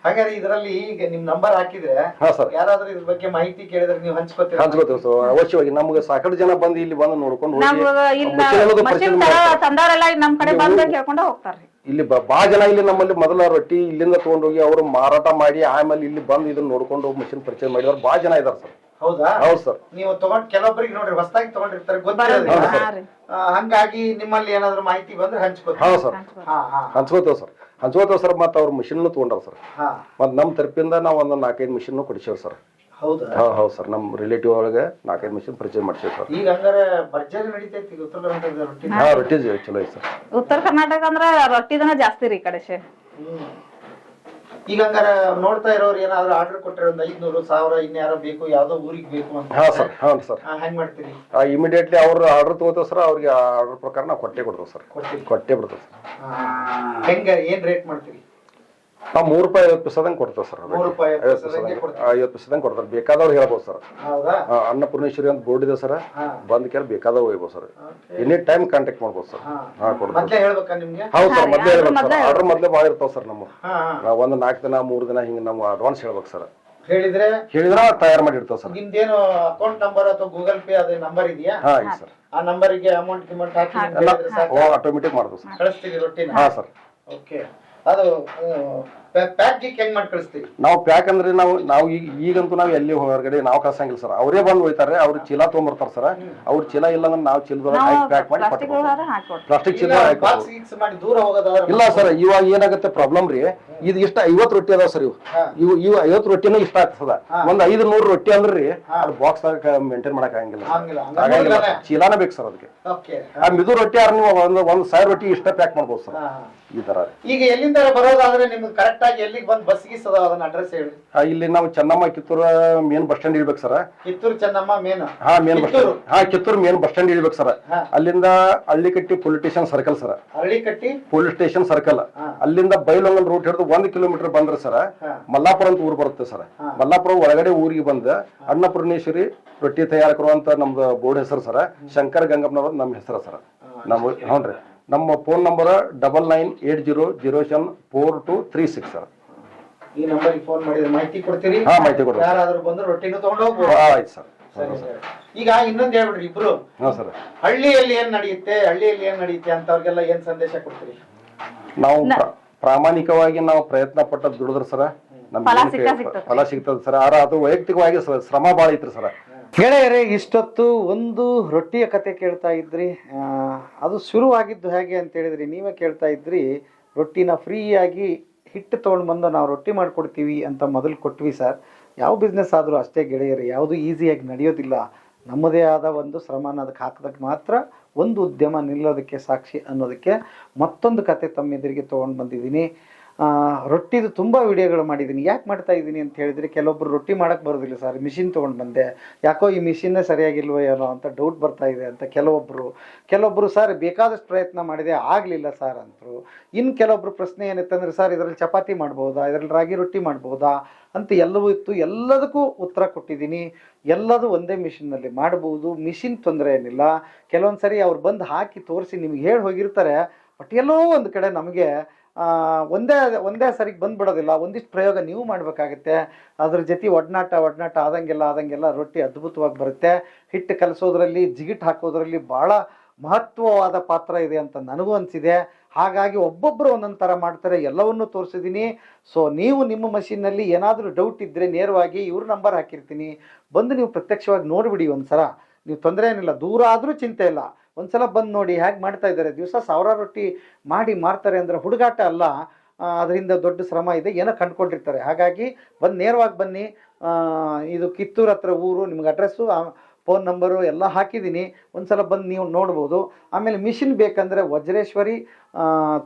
ಹಾಗಾದ್ರೆ ಇದರಲ್ಲಿ ಈಗ ನಿಮ್ ನಂಬರ್ ಹಾಕಿದ್ರೆ ಹಾ ಸರ್. ಯಾರಾದ್ರೂ ಇದ್ರ ಬಗ್ಗೆ ಮಾಹಿತಿ ಕೇಳಿದ್ರೆ ನೀವು ಹಂಚ್ಕೊತೀರಾ? ಹಂಚ್ಕೋತೀವಿ ಸರ್. ಅವಶ್ಯವಾಗಿ ನಮ್ಗೆ ಸಾಕಷ್ಟು ಜನ ಬಂದು ಇಲ್ಲಿ ಬಂದು ನೋಡ್ಕೊಂಡು ಹೋಗಿ ನಮ್ಗ ಇಲ್ಲ machine ಅನ್ನೋದು ಪರಿಚಯ ಮಷಿನ್ ತರ ಮಾಡ್ತಾರೆ. ತಂದವರೆಲ್ಲ ನಮ್ ಕಡೆ ಬಂದ ಕೇಳ್ಕೊಂಡ ಹೋಗ್ತಾರ್ರಿ ಇಲ್ಲಿ ಬ- ಬಾ ಜನ ಇಲ್ಲಿ ನಮ್ಮಲ್ಲಿ ಮೊದಲ ರೊಟ್ಟಿ ಇಲ್ಲಿಂದ ತಗೊಂಡೋಗಿ ಅವರು ಮಾರಾಟ ಮಾಡಿ ಆಮೇಲೆ ಇಲ್ಲಿ ಬಂದು ಇದನ್ನ ನೋಡ್ಕೊಂಡು ಮಿಷಿನ್ ಪರಿಚಯ ಮಾಡಿದವ್ರು ಬಾ ಜನ ಇದಾರೆ ಸರ್. ಹೌದಾ? ಹೌದು ಸರ್. ನೀವು ತಗೊಂಡ್ ಕೆಲವೊಬ್ಬರಿಗೆ ನೋಡ್ರಿ ಹೊಸದಾಗಿ ತಗೊಂಡಿರ್ತಾರೆ ಗೊತ್ತಿರೋದಿಲ್ಲ ಹಾ ರೀ ಆ, ಹಂಗಾಗಿ ನಿಮ್ಮಲ್ಲಿ ಏನಾದ್ರು ಮಾಹಿತಿ ಬಂದ್ರೆ ಹಂಚ್ಕೋತೀವಿ. ಹೌದು ಸರ್. ಹಾ ಹಾ. ಹಂಚ್ಕೋತೇವ್ ಸರ್. ಹಂಚ್ಕೋತೇವ್ ಸರ್ ಮತ್ತೆ ಅವ್ರ ಮಿಷಿನ್ ತಗೊಂಡಾರ ಸರ್. ಹಾ. ಮತ್ತೆ ನಮ್ಮ ತರಪಿಂದ ನಾವು ಒಂದು ನಾಲ್ಕೈದು ಮಿಷಿನ್ ಕೊಡಿಸೇವ್ ಸರ್. ಹೌದಾ? ಹೌದು ಹೌದು ಸರ್. ನಮ್ಮ ರಿಲೇಟಿವ್ ಒಳಗೆ ನಾಲ್ಕೈದು ಮಿಷಿನ್ ಪರಿಚಯ ಮಾಡಿಸಿ ಸರ್. ಈಗ ಹಂಗಾರೆ ಭರ್ಜರಿ ನಡೀತೈತಿ ಈಗ ಉತ್ತರ ಕರ್ನಾಟಕದ ರೊಟ್ಟಿ. ಹಾ ರೊಟ್ಟಿ ಚಲೋ ಐತೆ ಸರ್. ಉತ್ತರ ಕರ್ನಾಟಕ ಅಂದ್ರೆ ರೊಟ್ಟಿದನ ಜಾಸ್ತಿ ರೀ ಈ ಕಡೆ ಶೇ. ಹ್ಮ್. ಈಗ ಹಂಗಾರ ನೋಡ್ತಾ ಇರೋರು ಏನಾದ್ರು ಆರ್ಡರ್ ಕೊಟ್ಟರೆ ಒಂದು ಐದ್ನೂರು ಸಾವಿರ ಇನ್ಯಾರೋ ಬೇಕು ಯಾವ್ದೋ ಊರಿಗೆ ಬೇಕು ಅಂತ. ಹಾ ಸರ್ ಹಾಂ ಸರ್. ಹೆಂಗ್ ಮಾಡ್ತೀರಿ? ಇಮಿಡಿಯೇಟ್ಲಿ ಅವ್ರ ಆರ್ಡರ್ ತಗೋತೇವೆ ಸರ್ ಅವ್ರಿಗೆ ಆರ್ಡರ್ ಪ್ರಕಾರ ನಾವು ಕೊಟ್ಟೆ ಕೊಡ್ತೇವೆ ಸರ್. ಕೊಡ್ತೀರಿ ಕೊಟ್ಟೆ ಬಿಡ್ತೇವೆ ಸರ್. ಹೆಂಗ ಏನ್ ರೇಟ್ ಮಾಡ್ತೀರಿ? ನಾವು ಮೂರು ರೂಪಾಯಿ ಐವತ್ತು ಪೈಸದಂಗೆ ಕೊಡ್ತಾರೆ ಸರ್ ಮೂರು ರೂಪಾಯಿ ಐವತ್ತು ಪೈಸದಂಗೆ. ಐವತ್ತು ಕೊಡ್ತಾರೆ. ಬೇಕಾದವ್ರು ಹೇಳ್ಬೋದು ಸರ್. ಹೌದಾ? ಆ, ಅನ್ನಪೂರ್ಣೇಶ್ವರಿ ಅಂತ ಬೋರ್ಡ್ ಇದೆ ಸರ್. ಬಂದ್ ಕೇಳಿ ಬೇಕಾದವ್ ಒಯ್ಬೋದು ಸರ್. ಎನಿ ಟೈಮ್ ಕಾಂಟ್ಯಾಕ್ಟ್ ಮಾಡ್ಬೋದು ಸರ್. ಹಾ. ಕೊಡ್ತಾರೆ ಮೊದ್ಲೇ ಹೇಳ್ಬೇಕಾ ನಿಮ್ಗೆ? ಹೌದು ಸರ್ ಮೊದಲೇ ಆರ್ಡರ್ ಹೇಳ್ಬೇಕು ಸರ್. ಮೊದ್ಲೇ ಆರ್ಡರ್ ಮೊದಲೇ ಭಾಳ ಇರ್ತಾವ ಸರ್ ನಮ್ಮ ಹಾ ಹಾ. ನಾವು ಒಂದು ನಾಲ್ಕು ದಿನ ಮೂರು ದಿನ ಹಿಂಗೆ ನಾವು ಅಡ್ವಾನ್ಸ್ ಹೇಳ್ಬೇಕು ಸರ್. ಹೇಳಿದ್ರೆ? ಹೇಳಿದ್ರೆ ತಯಾರು ಮಾಡಿರ್ತಾವ ಸರ್. ನಿಮ್ದೇನು ಅಕೌಂಟ್ ನಂಬರ್ ಅಥವಾ ಗೂಗಲ್ ಪೇ ಅದೇ ನಂಬರ್ ಇದೆಯಾ? ಹಾ ಸರ್. ಆ ನಂಬರಿಗೆ ಅಮೌಂಟ್ ಗಿಮೌಂಟ್ ಹಾಕಿ ನಿಮ್ಗೆ ಹೇಳಿದ್ರೆ ಸಾಕು? ಆಟೋಮೆಟಿಕ್ ಮಾಡ್ತೀವಿ ಸರ್. ಕಳಿಸ್ತೀರಿ ರೊಟ್ಟಿನ? ಹಾ ಸರ್. ಓಕೆ ಅದು ಪ್ಯಾಕ್ ಗಿಕ್ ಹೆಂಗ್ ಮಾಡಿ ಕಳಿಸ್ತೀರಿ? ನಾವು ಪ್ಯಾಕ್ ಅಂದ್ರೆ ನಾವು ನಾವು ಈಗ ಈಗಂತೂ ನಾವು ಎಲ್ಲಿ ಹೊರಗಡೆ ನಾವು ಕಳ್ಸಂಗಿಲ್ಲ ಸರ್ ಅವರೇ ಬಂದು ಹೋಯ್ತಾರೆ ಅವ್ರ ಚೀಲ ತೊಗೊಂಬರ್ತಾರೆ ಸರ್ ಅವ್ರ ಚೀಲ ಇಲ್ಲ ಅಂದ್ರೆ ನಾವು ಚೀಲದೊಳಗೆ ಹಾಕಿ ಪ್ಯಾಕ್ ಮಾಡಿ ಪ್ಲಾಸ್ಟಿಕ್ ಚೀಲ ಹಾಕಿ ಬಾಕ್ಸ್ ಗಿಕ್ಸ್ ಮಾಡಿ ದೂರ ಹೋಗೋದಾದ್ರೆ ಇಲ್ಲ ಸರ್ ಇವಾಗ ಏನಾಗುತ್ತೆ ಪ್ರಾಬ್ಲಮ್ ರೀ? ಇದು ಇಷ್ಟ ಐವತ್ತು ರೊಟ್ಟಿ ಅದಾವ ಸರ್ ಇವು. ಇವು ಇವು ಐವತ್ತು ರೊಟ್ಟಿನೂ ಇಷ್ಟ ಆಗ್ತದ. ಒಂದ್ ಐದು ನೂರು ರೊಟ್ಟಿ ಅಂದ್ರೆ ರೀ ಅದು ಬಾಕ್ಸ್ ಮೇಂಟೈನ್ ಮಾಡಕ್ ಆಗಂಗಿಲ್ಲ ಚೀಲಾನ ಬೇಕು ಸರ್ ಅದಕ್ಕೆ ಓಕೆ. ಆ ಮಿದು ರೊಟ್ಟಿ ಆದ್ರೆ ನೀವು ಒಂದ್ ಒಂದ್ ಸಾವಿರ ರೊಟ್ಟಿ ಇಷ್ಟ ಪ್ಯಾಕ್ ಮಾಡ್ಬೋದು ಸರ್ ಈ ತರ ಈಗ ಎಲ್ಲಿಂದ ಬರೋದಾದ್ರೆ ನಿಮ್ಗೆ ಕರೆಕ್ಟ್ ಆಗಿ ಎಲ್ಲಿಗೆ ಬಂದು ಬಸ್ ಗೀಸ್ ಅದಾವ ಅದನ್ನ ಅಡ್ರೆಸ್ ಹೇಳಿ. ಆ, ಇಲ್ಲಿ ನಾವು Chennamma Kittur main bus stand ಇಳ್ಬೇಕು sir. Kittur Chennamma main ಹಾ ಮೇನ್ ಬಸ್ ಕಿತ್ತೂರು. ಹಾ ಕಿತ್ತೂರು ಮೇನ್ ಬಸ್ ಸ್ಟ್ಯಾಂಡ್ ಇಳ್ಬೇಕು ಸರ್. ಹಾ. ಅಲ್ಲಿಂದ Hallikatti police station circle sir. Aralikatti police station circle ಹಾ. ಅಲ್ಲಿಂದ ಬೈಲೊಂಗಲ್ ರೂಟ್ ಹಿಡಿದು ಒಂದ್ ಕಿಲೋಮೀಟರ್ ಬಂದ್ರೆ ಸರ್ ಹಾ. ಮಲ್ಲಾಪುರ ಅಂತ ಊರು ಬರುತ್ತೆ ಸರ್. ಹಾ. ಮಲ್ಲಾಪುರ ಒಳಗಡೆ ಊರಿಗೆ ಬಂದ ಅನ್ನಪೂರ್ಣೇಶ್ವರಿ ರೊಟ್ಟಿ ತಯಾರಕರು ಅಂತ ನಮ್ದು ಬೋರ್ಡ್ ಹೆಸರು ಸರ್ ಶಂಕರ್ ಗಂಗಪ್ಪನವ್ರ ನಮ್ಮ ಹೆಸರು ಸರ್. ನಮ್ಮ ಹ್ಞೂ ನಮ್ಮ phone number double nine eight zero zero seven four two three six sir. ಈ ನಂಬರಿಗೆ ಫೋನ್ ಮಾಡಿದ್ರೆ ಮಾಹಿತಿ ಕೊಡ್ತೀರಿ? ಹಾ ಮಾಹಿತಿ ಕೊಡ್ರಿ ಯಾರಾದ್ರೂ ಬಂದ್ರೆ ರೊಟ್ಟಿನೂ ತಗೊಂಡು ಹೋಗ್ಬೋದು. ಆಯ್ತು ಸರ್. ಸರಿ ಸರಿ. ಈಗ ಇನ್ನೊಂದು ಹೇಳ್ಬಿಡ್ರಿ ಇಬ್ರು. ಹಾಂ ಸರ್. ಹಳ್ಳಿಯಲ್ಲಿ ಏನ್ ನಡೆಯುತ್ತೆ ಹಳ್ಳಿಯಲ್ಲಿ ಏನ್ ನಡೆಯುತ್ತೆ ಅಂತವ್ರಿಗೆಲ್ಲ ಏನ್ ಸಂದೇಶ ಕೊಡ್ತೀರಿ? ನಾವು ಪ್ರ- ಪ್ರಾಮಾಣಿಕವಾಗಿ ನಾವು ಪ್ರಯತ್ನ ಪಟ್ಟ ದುಡಿದ್ರ ಸರ ನಮ್ಗೆ ಫಲ ಸಿಕ್ಕ ಕೈ- ಸಿಗ್ತದೆ. ಫಲ ಸಿಗ್ತದೆ ಸರ್. ಆರ ಅದು ವೈಯಕ್ತಿಕವಾಗಿ ಶ್ರಮ ಭಾಳ ಐತ್ರಿ ಸರ್. ಗೆಳೆಯರೇ, ಇಷ್ಟೊತ್ತು ಒಂದು ರೊಟ್ಟಿಯ ಕತೆ ಕೇಳ್ತಾ ಇದ್ರಿ. ಅದು ಶುರುವಾಗಿದ್ದು ಹೇಗೆ ಅಂತ ಹೇಳಿದ್ರಿ ನೀವೇ ಕೇಳ್ತಾ ಇದ್ರಿ, ರೊಟ್ಟಿನ ಫ್ರೀಯಾಗಿ ಹಿಟ್ಟು ತೊಗೊಂಡು ಬಂದು ನಾವು ರೊಟ್ಟಿ ಮಾಡಿಕೊಡ್ತೀವಿ ಅಂತ ಮೊದಲು ಕೊಟ್ವಿ ಸರ್. ಯಾವ ಬಿಸ್ನೆಸ್ ಆದರೂ ಅಷ್ಟೇ ಗೆಳೆಯರು, ಯಾವುದು ಈಸಿಯಾಗಿ ನಡೆಯೋದಿಲ್ಲ. ನಮ್ಮದೇ ಆದ ಒಂದು ಶ್ರಮನ ಅದಕ್ಕೆ ಹಾಕಿದಾಗ ಮಾತ್ರ ಒಂದು ಉದ್ಯಮ ನಿಲ್ಲೋದಕ್ಕೆ ಸಾಕ್ಷಿ ಅನ್ನೋದಕ್ಕೆ ಮತ್ತೊಂದು ಕತೆ ತಮ್ಮ ಎದುರಿಗೆ ತೊಗೊಂಡು ಬಂದಿದ್ದೀನಿ. ರೊಟ್ಟಿದು ತುಂಬ ವಿಡಿಯೋಗಳು ಮಾಡಿದ್ದೀನಿ. ಯಾಕೆ ಮಾಡ್ತಾ ಇದ್ದೀನಿ ಅಂತ ಹೇಳಿದರೆ ಕೆಲವೊಬ್ರು ರೊಟ್ಟಿ ಮಾಡೋಕ್ಕೆ ಬರೋದಿಲ್ಲ ಸರ್. ಮಿಷಿನ್ ತೊಗೊಂಡು ಬಂದೆ. ಯಾಕೋ ಈ ಮಿಷಿನ್ನೇ ಸರಿಯಾಗಿಲ್ವೋ ಏನೋ ಅಂತ ಡೌಟ್ ಬರ್ತಾ ಇದೆ ಅಂತ ಕೆಲವೊಬ್ಬರು ಕೆಲವೊಬ್ಬರು ಸರ್, ಬೇಕಾದಷ್ಟು ಪ್ರಯತ್ನ ಮಾಡಿದೆ, ಆಗಲಿಲ್ಲ ಸರ್ ಅಂತರು ಇನ್ನು ಕೆಲವೊಬ್ಬರು ಪ್ರಶ್ನೆ ಏನಿತ್ತಂದ್ರೆ ಸರ್, ಇದರಲ್ಲಿ ಚಪಾತಿ ಮಾಡ್ಬೋದಾ? ಇದರಲ್ಲಿ ರಾಗಿ ರೊಟ್ಟಿ ಮಾಡ್ಬೋದಾ? ಅಂತ ಎಲ್ಲವೂ ಇತ್ತು. ಎಲ್ಲದಕ್ಕೂ ಉತ್ತರ ಕೊಟ್ಟಿದ್ದೀನಿ. ಎಲ್ಲದೂ ಒಂದೇ ಮಿಷಿನ್ನಲ್ಲಿ ಮಾಡ್ಬೋದು. ಮಿಷಿನ್ ತೊಂದರೆ ಏನಿಲ್ಲ. ಕೆಲವೊಂದು ಸರಿ ಅವ್ರು ಬಂದು ಹಾಕಿ ತೋರಿಸಿ ನಿಮ್ಗೆ ಹೇಳಿ ಹೋಗಿರ್ತಾರೆ. ಬಟ್ ಎಲ್ಲೋ ಒಂದು ಕಡೆ ನಮಗೆ ಒಂದೇ ಒಂದೇ ಸರಿಗೆ ಬಂದ್ಬಿಡೋದಿಲ್ಲ. ಒಂದಿಷ್ಟು ಪ್ರಯೋಗ ನೀವು ಮಾಡಬೇಕಾಗತ್ತೆ. ಅದ್ರ ಜೊತೆ ಒಡನಾಟ ಒಡನಾಟ ಆದಂಗೆಲ್ಲ ಆದಂಗೆಲ್ಲ ರೊಟ್ಟಿ ಅದ್ಭುತವಾಗಿ ಬರುತ್ತೆ. ಹಿಟ್ಟು ಕಲಸೋದ್ರಲ್ಲಿ, ಜಿಗಿಟ್ ಹಾಕೋದ್ರಲ್ಲಿ ಭಾಳ ಮಹತ್ವವಾದ ಪಾತ್ರ ಇದೆ ಅಂತ ನನಗೂ ಅನಿಸಿದೆ. ಹಾಗಾಗಿ ಒಬ್ಬೊಬ್ಬರು ಒಂದೊಂದು ಥರ ಮಾಡ್ತಾರೆ. ಎಲ್ಲವನ್ನೂ ತೋರಿಸಿದ್ದೀನಿ. ಸೊ ನೀವು ನಿಮ್ಮ ಮಷಿನ್ನಲ್ಲಿ ಏನಾದರೂ ಡೌಟ್ ಇದ್ದರೆ ನೇರವಾಗಿ ಇವ್ರ ನಂಬರ್ ಹಾಕಿರ್ತೀನಿ. ಬಂದು ನೀವು ಪ್ರತ್ಯಕ್ಷವಾಗಿ ನೋಡಿಬಿಡಿ ಒಂದು ಸಲ ನೀವು ತೊಂದರೆ ಏನಿಲ್ಲ. ದೂರ ಆದರೂ ಚಿಂತೆ ಇಲ್ಲ. ಒಂದ್ಸಲ ಬಂದು ನೋಡಿ ಹೇಗೆ ಮಾಡ್ತಾ ಇದ್ದಾರೆ? ದಿವಸ ಸಾವಿರಾರು ರೊಟ್ಟಿ ಮಾಡಿ ಮಾರ್ತಾರೆ ಅಂದರೆ ಹುಡುಗಾಟ ಅಲ್ಲ. ಅದರಿಂದ ದೊಡ್ಡ ಶ್ರಮ ಇದೆ. ಏನೋ ಕಂಡುಕೊಂಡಿರ್ತಾರೆ. ಹಾಗಾಗಿ ಬಂದು ನೇರವಾಗಿ ಬನ್ನಿ. ಇದು ಕಿತ್ತೂರು ಹತ್ರ ಊರು, ನಿಮ್ಗೆ ಅಡ್ರೆಸ್ಸು ಫೋನ್ ನಂಬರು ಎಲ್ಲ ಹಾಕಿದ್ದೀನಿ. ಒಂದ್ಸಲ ಬಂದು ನೀವು ನೋಡ್ಬೋದು. ಆಮೇಲೆ ಮಿಷಿನ್ ಬೇಕಂದರೆ ವಜ್ರೇಶ್ವರಿ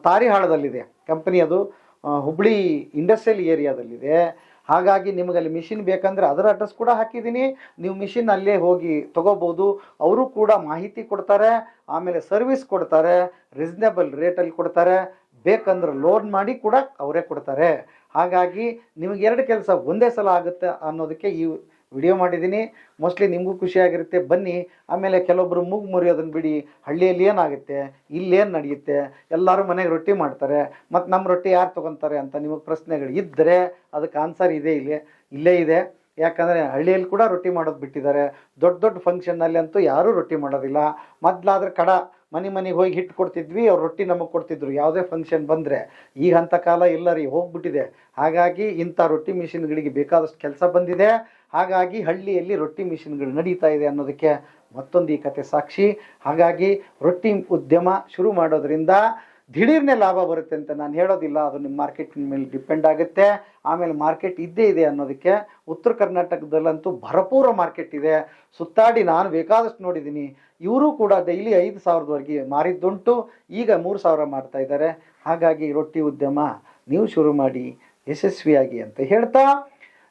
ತಾರಿಹಾಳದಲ್ಲಿದೆ. ಕಂಪ್ನಿ ಅದು. ಹುಬ್ಬಳ್ಳಿ ಇಂಡಸ್ಟ್ರಿಯಲ್ ಏರಿಯಾದಲ್ಲಿದೆ. ಹಾಗಾಗಿ ನಿಮಗೆ ಅಲ್ಲಿ ಮಿಷಿನ್ ಬೇಕಂದ್ರೆ ಅದರ ಅಡ್ರೆಸ್ ಕೂಡ ಹಾಕಿದ್ದೀನಿ. ನೀವು ಮಿಷಿನ್ ಅಲ್ಲೇ ಹೋಗಿ ತಗೋಬೋದು. ಅವರು ಕೂಡ ಮಾಹಿತಿ ಕೊಡ್ತಾರೆ, ಆಮೇಲೆ ಸರ್ವಿಸ್ ಕೊಡ್ತಾರೆ ರೀಸನೇಬಲ್ ರೇಟಲ್ಲಿ ಕೊಡ್ತಾರೆ. ಬೇಕಂದ್ರೆ ಲೋನ್ ಮಾಡಿ ಕೂಡ ಅವರೇ ಕೊಡ್ತಾರೆ. ಹಾಗಾಗಿ ನಿಮಗೆ ಎರಡು ಕೆಲಸ ಒಂದೇ ಸಲ ಆಗುತ್ತೆ ಅನ್ನೋದಕ್ಕೆ ಈ ವಿಡಿಯೋ ಮಾಡಿದ್ದೀನಿ. ಮೋಸ್ಟ್ಲಿ ನಿಮಗೂ ಖುಷಿಯಾಗಿರುತ್ತೆ ಬನ್ನಿ. ಆಮೇಲೆ ಕೆಲವೊಬ್ಬರು ಮೂಗು ಮುರಿಯೋದನ್ನು ಬಿಡಿ. ಹಳ್ಳಿಯಲ್ಲಿ ಏನಾಗುತ್ತೆ? ಇಲ್ಲೇನು ನಡೆಯುತ್ತೆ? ಎಲ್ಲರೂ ಮನೆಗೆ ರೊಟ್ಟಿ ಮಾಡ್ತಾರೆ. ಮತ್ತು ನಮ್ಮ ರೊಟ್ಟಿ ಯಾರು ತೊಗೊತಾರೆ ಅಂತ ನಿಮಗೆ ಪ್ರಶ್ನೆಗಳು ಇದ್ದರೆ ಅದಕ್ಕೆ ಆನ್ಸರ್ ಇದೆ ಇಲ್ಲಿ. ಇಲ್ಲೇ ಇದೆ. ಯಾಕಂದರೆ ಹಳ್ಳಿಯಲ್ಲಿ ಕೂಡ ರೊಟ್ಟಿ ಮಾಡೋದು ಬಿಟ್ಟಿದ್ದಾರೆ. ದೊಡ್ಡ ದೊಡ್ಡ ಫಂಕ್ಷನ್ನಲ್ಲಿ ಅಂತೂ ಯಾರೂ ರೊಟ್ಟಿ ಮಾಡೋದಿಲ್ಲ. ಮೊದಲಾದ್ರೆ ಕಡ ಮನೆ ಮನೆಗೆ ಹೋಗಿ ಹಿಟ್ಟು ಕೊಡ್ತಿದ್ವಿ. ಅವ್ರು ರೊಟ್ಟಿ ನಮಗೆ ಕೊಡ್ತಿದ್ರು. ಯಾವುದೇ ಫಂಕ್ಷನ್ ಬಂದರೆ. ಈಗ ಅಂಥ ಕಾಲ ಇಲ್ಲ ರೀ ಹೋಗ್ಬಿಟ್ಟಿದೆ. ಹಾಗಾಗಿ ಇಂಥ ರೊಟ್ಟಿ ಮಿಷಿನ್ಗಳಿಗೆ ಬೇಕಾದಷ್ಟು ಕೆಲಸ ಬಂದಿದೆ. ಹಾಗಾಗಿ ಹಳ್ಳಿಯಲ್ಲಿ ರೊಟ್ಟಿ ಮಿಷಿನ್ಗಳು ನಡೀತಾ ಇದೆ ಅನ್ನೋದಕ್ಕೆ ಮತ್ತೊಂದು ಈ ಕತೆ ಸಾಕ್ಷಿ. ಹಾಗಾಗಿ ರೊಟ್ಟಿ ಉದ್ಯಮ ಶುರು ಮಾಡೋದ್ರಿಂದ ದಿಢೀರ್ನೆ ಲಾಭ ಬರುತ್ತೆ ಅಂತ ನಾನು ಹೇಳೋದಿಲ್ಲ. ಅದು ನಿಮ್ಮ ಮಾರ್ಕೆಟ್ ಮೇಲೆ ಡಿಪೆಂಡ್ ಆಗುತ್ತೆ. ಆಮೇಲೆ ಮಾರ್ಕೆಟ್ ಇದ್ದೇ ಇದೆ ಅನ್ನೋದಕ್ಕೆ ಉತ್ತರ ಕರ್ನಾಟಕದಲ್ಲಂತೂ ಭರಪೂರ ಮಾರ್ಕೆಟ್ ಇದೆ. ಸುತ್ತಾಡಿ ನಾನು ಬೇಕಾದಷ್ಟು ನೋಡಿದ್ದೀನಿ. ಇವರು ಕೂಡ ಡೈಲಿ ಐದು ಸಾವಿರದವರೆಗೆ ಮಾರಿದ್ದುಂಟು. ಈಗ ಮೂರು ಸಾವಿರ ಮಾಡ್ತಾ ಇದ್ದಾರೆ. ಹಾಗಾಗಿ ರೊಟ್ಟಿ ಉದ್ಯಮ ನೀವು ಶುರು ಮಾಡಿ ಯಶಸ್ವಿಯಾಗಿ ಅಂತ ಹೇಳ್ತಾ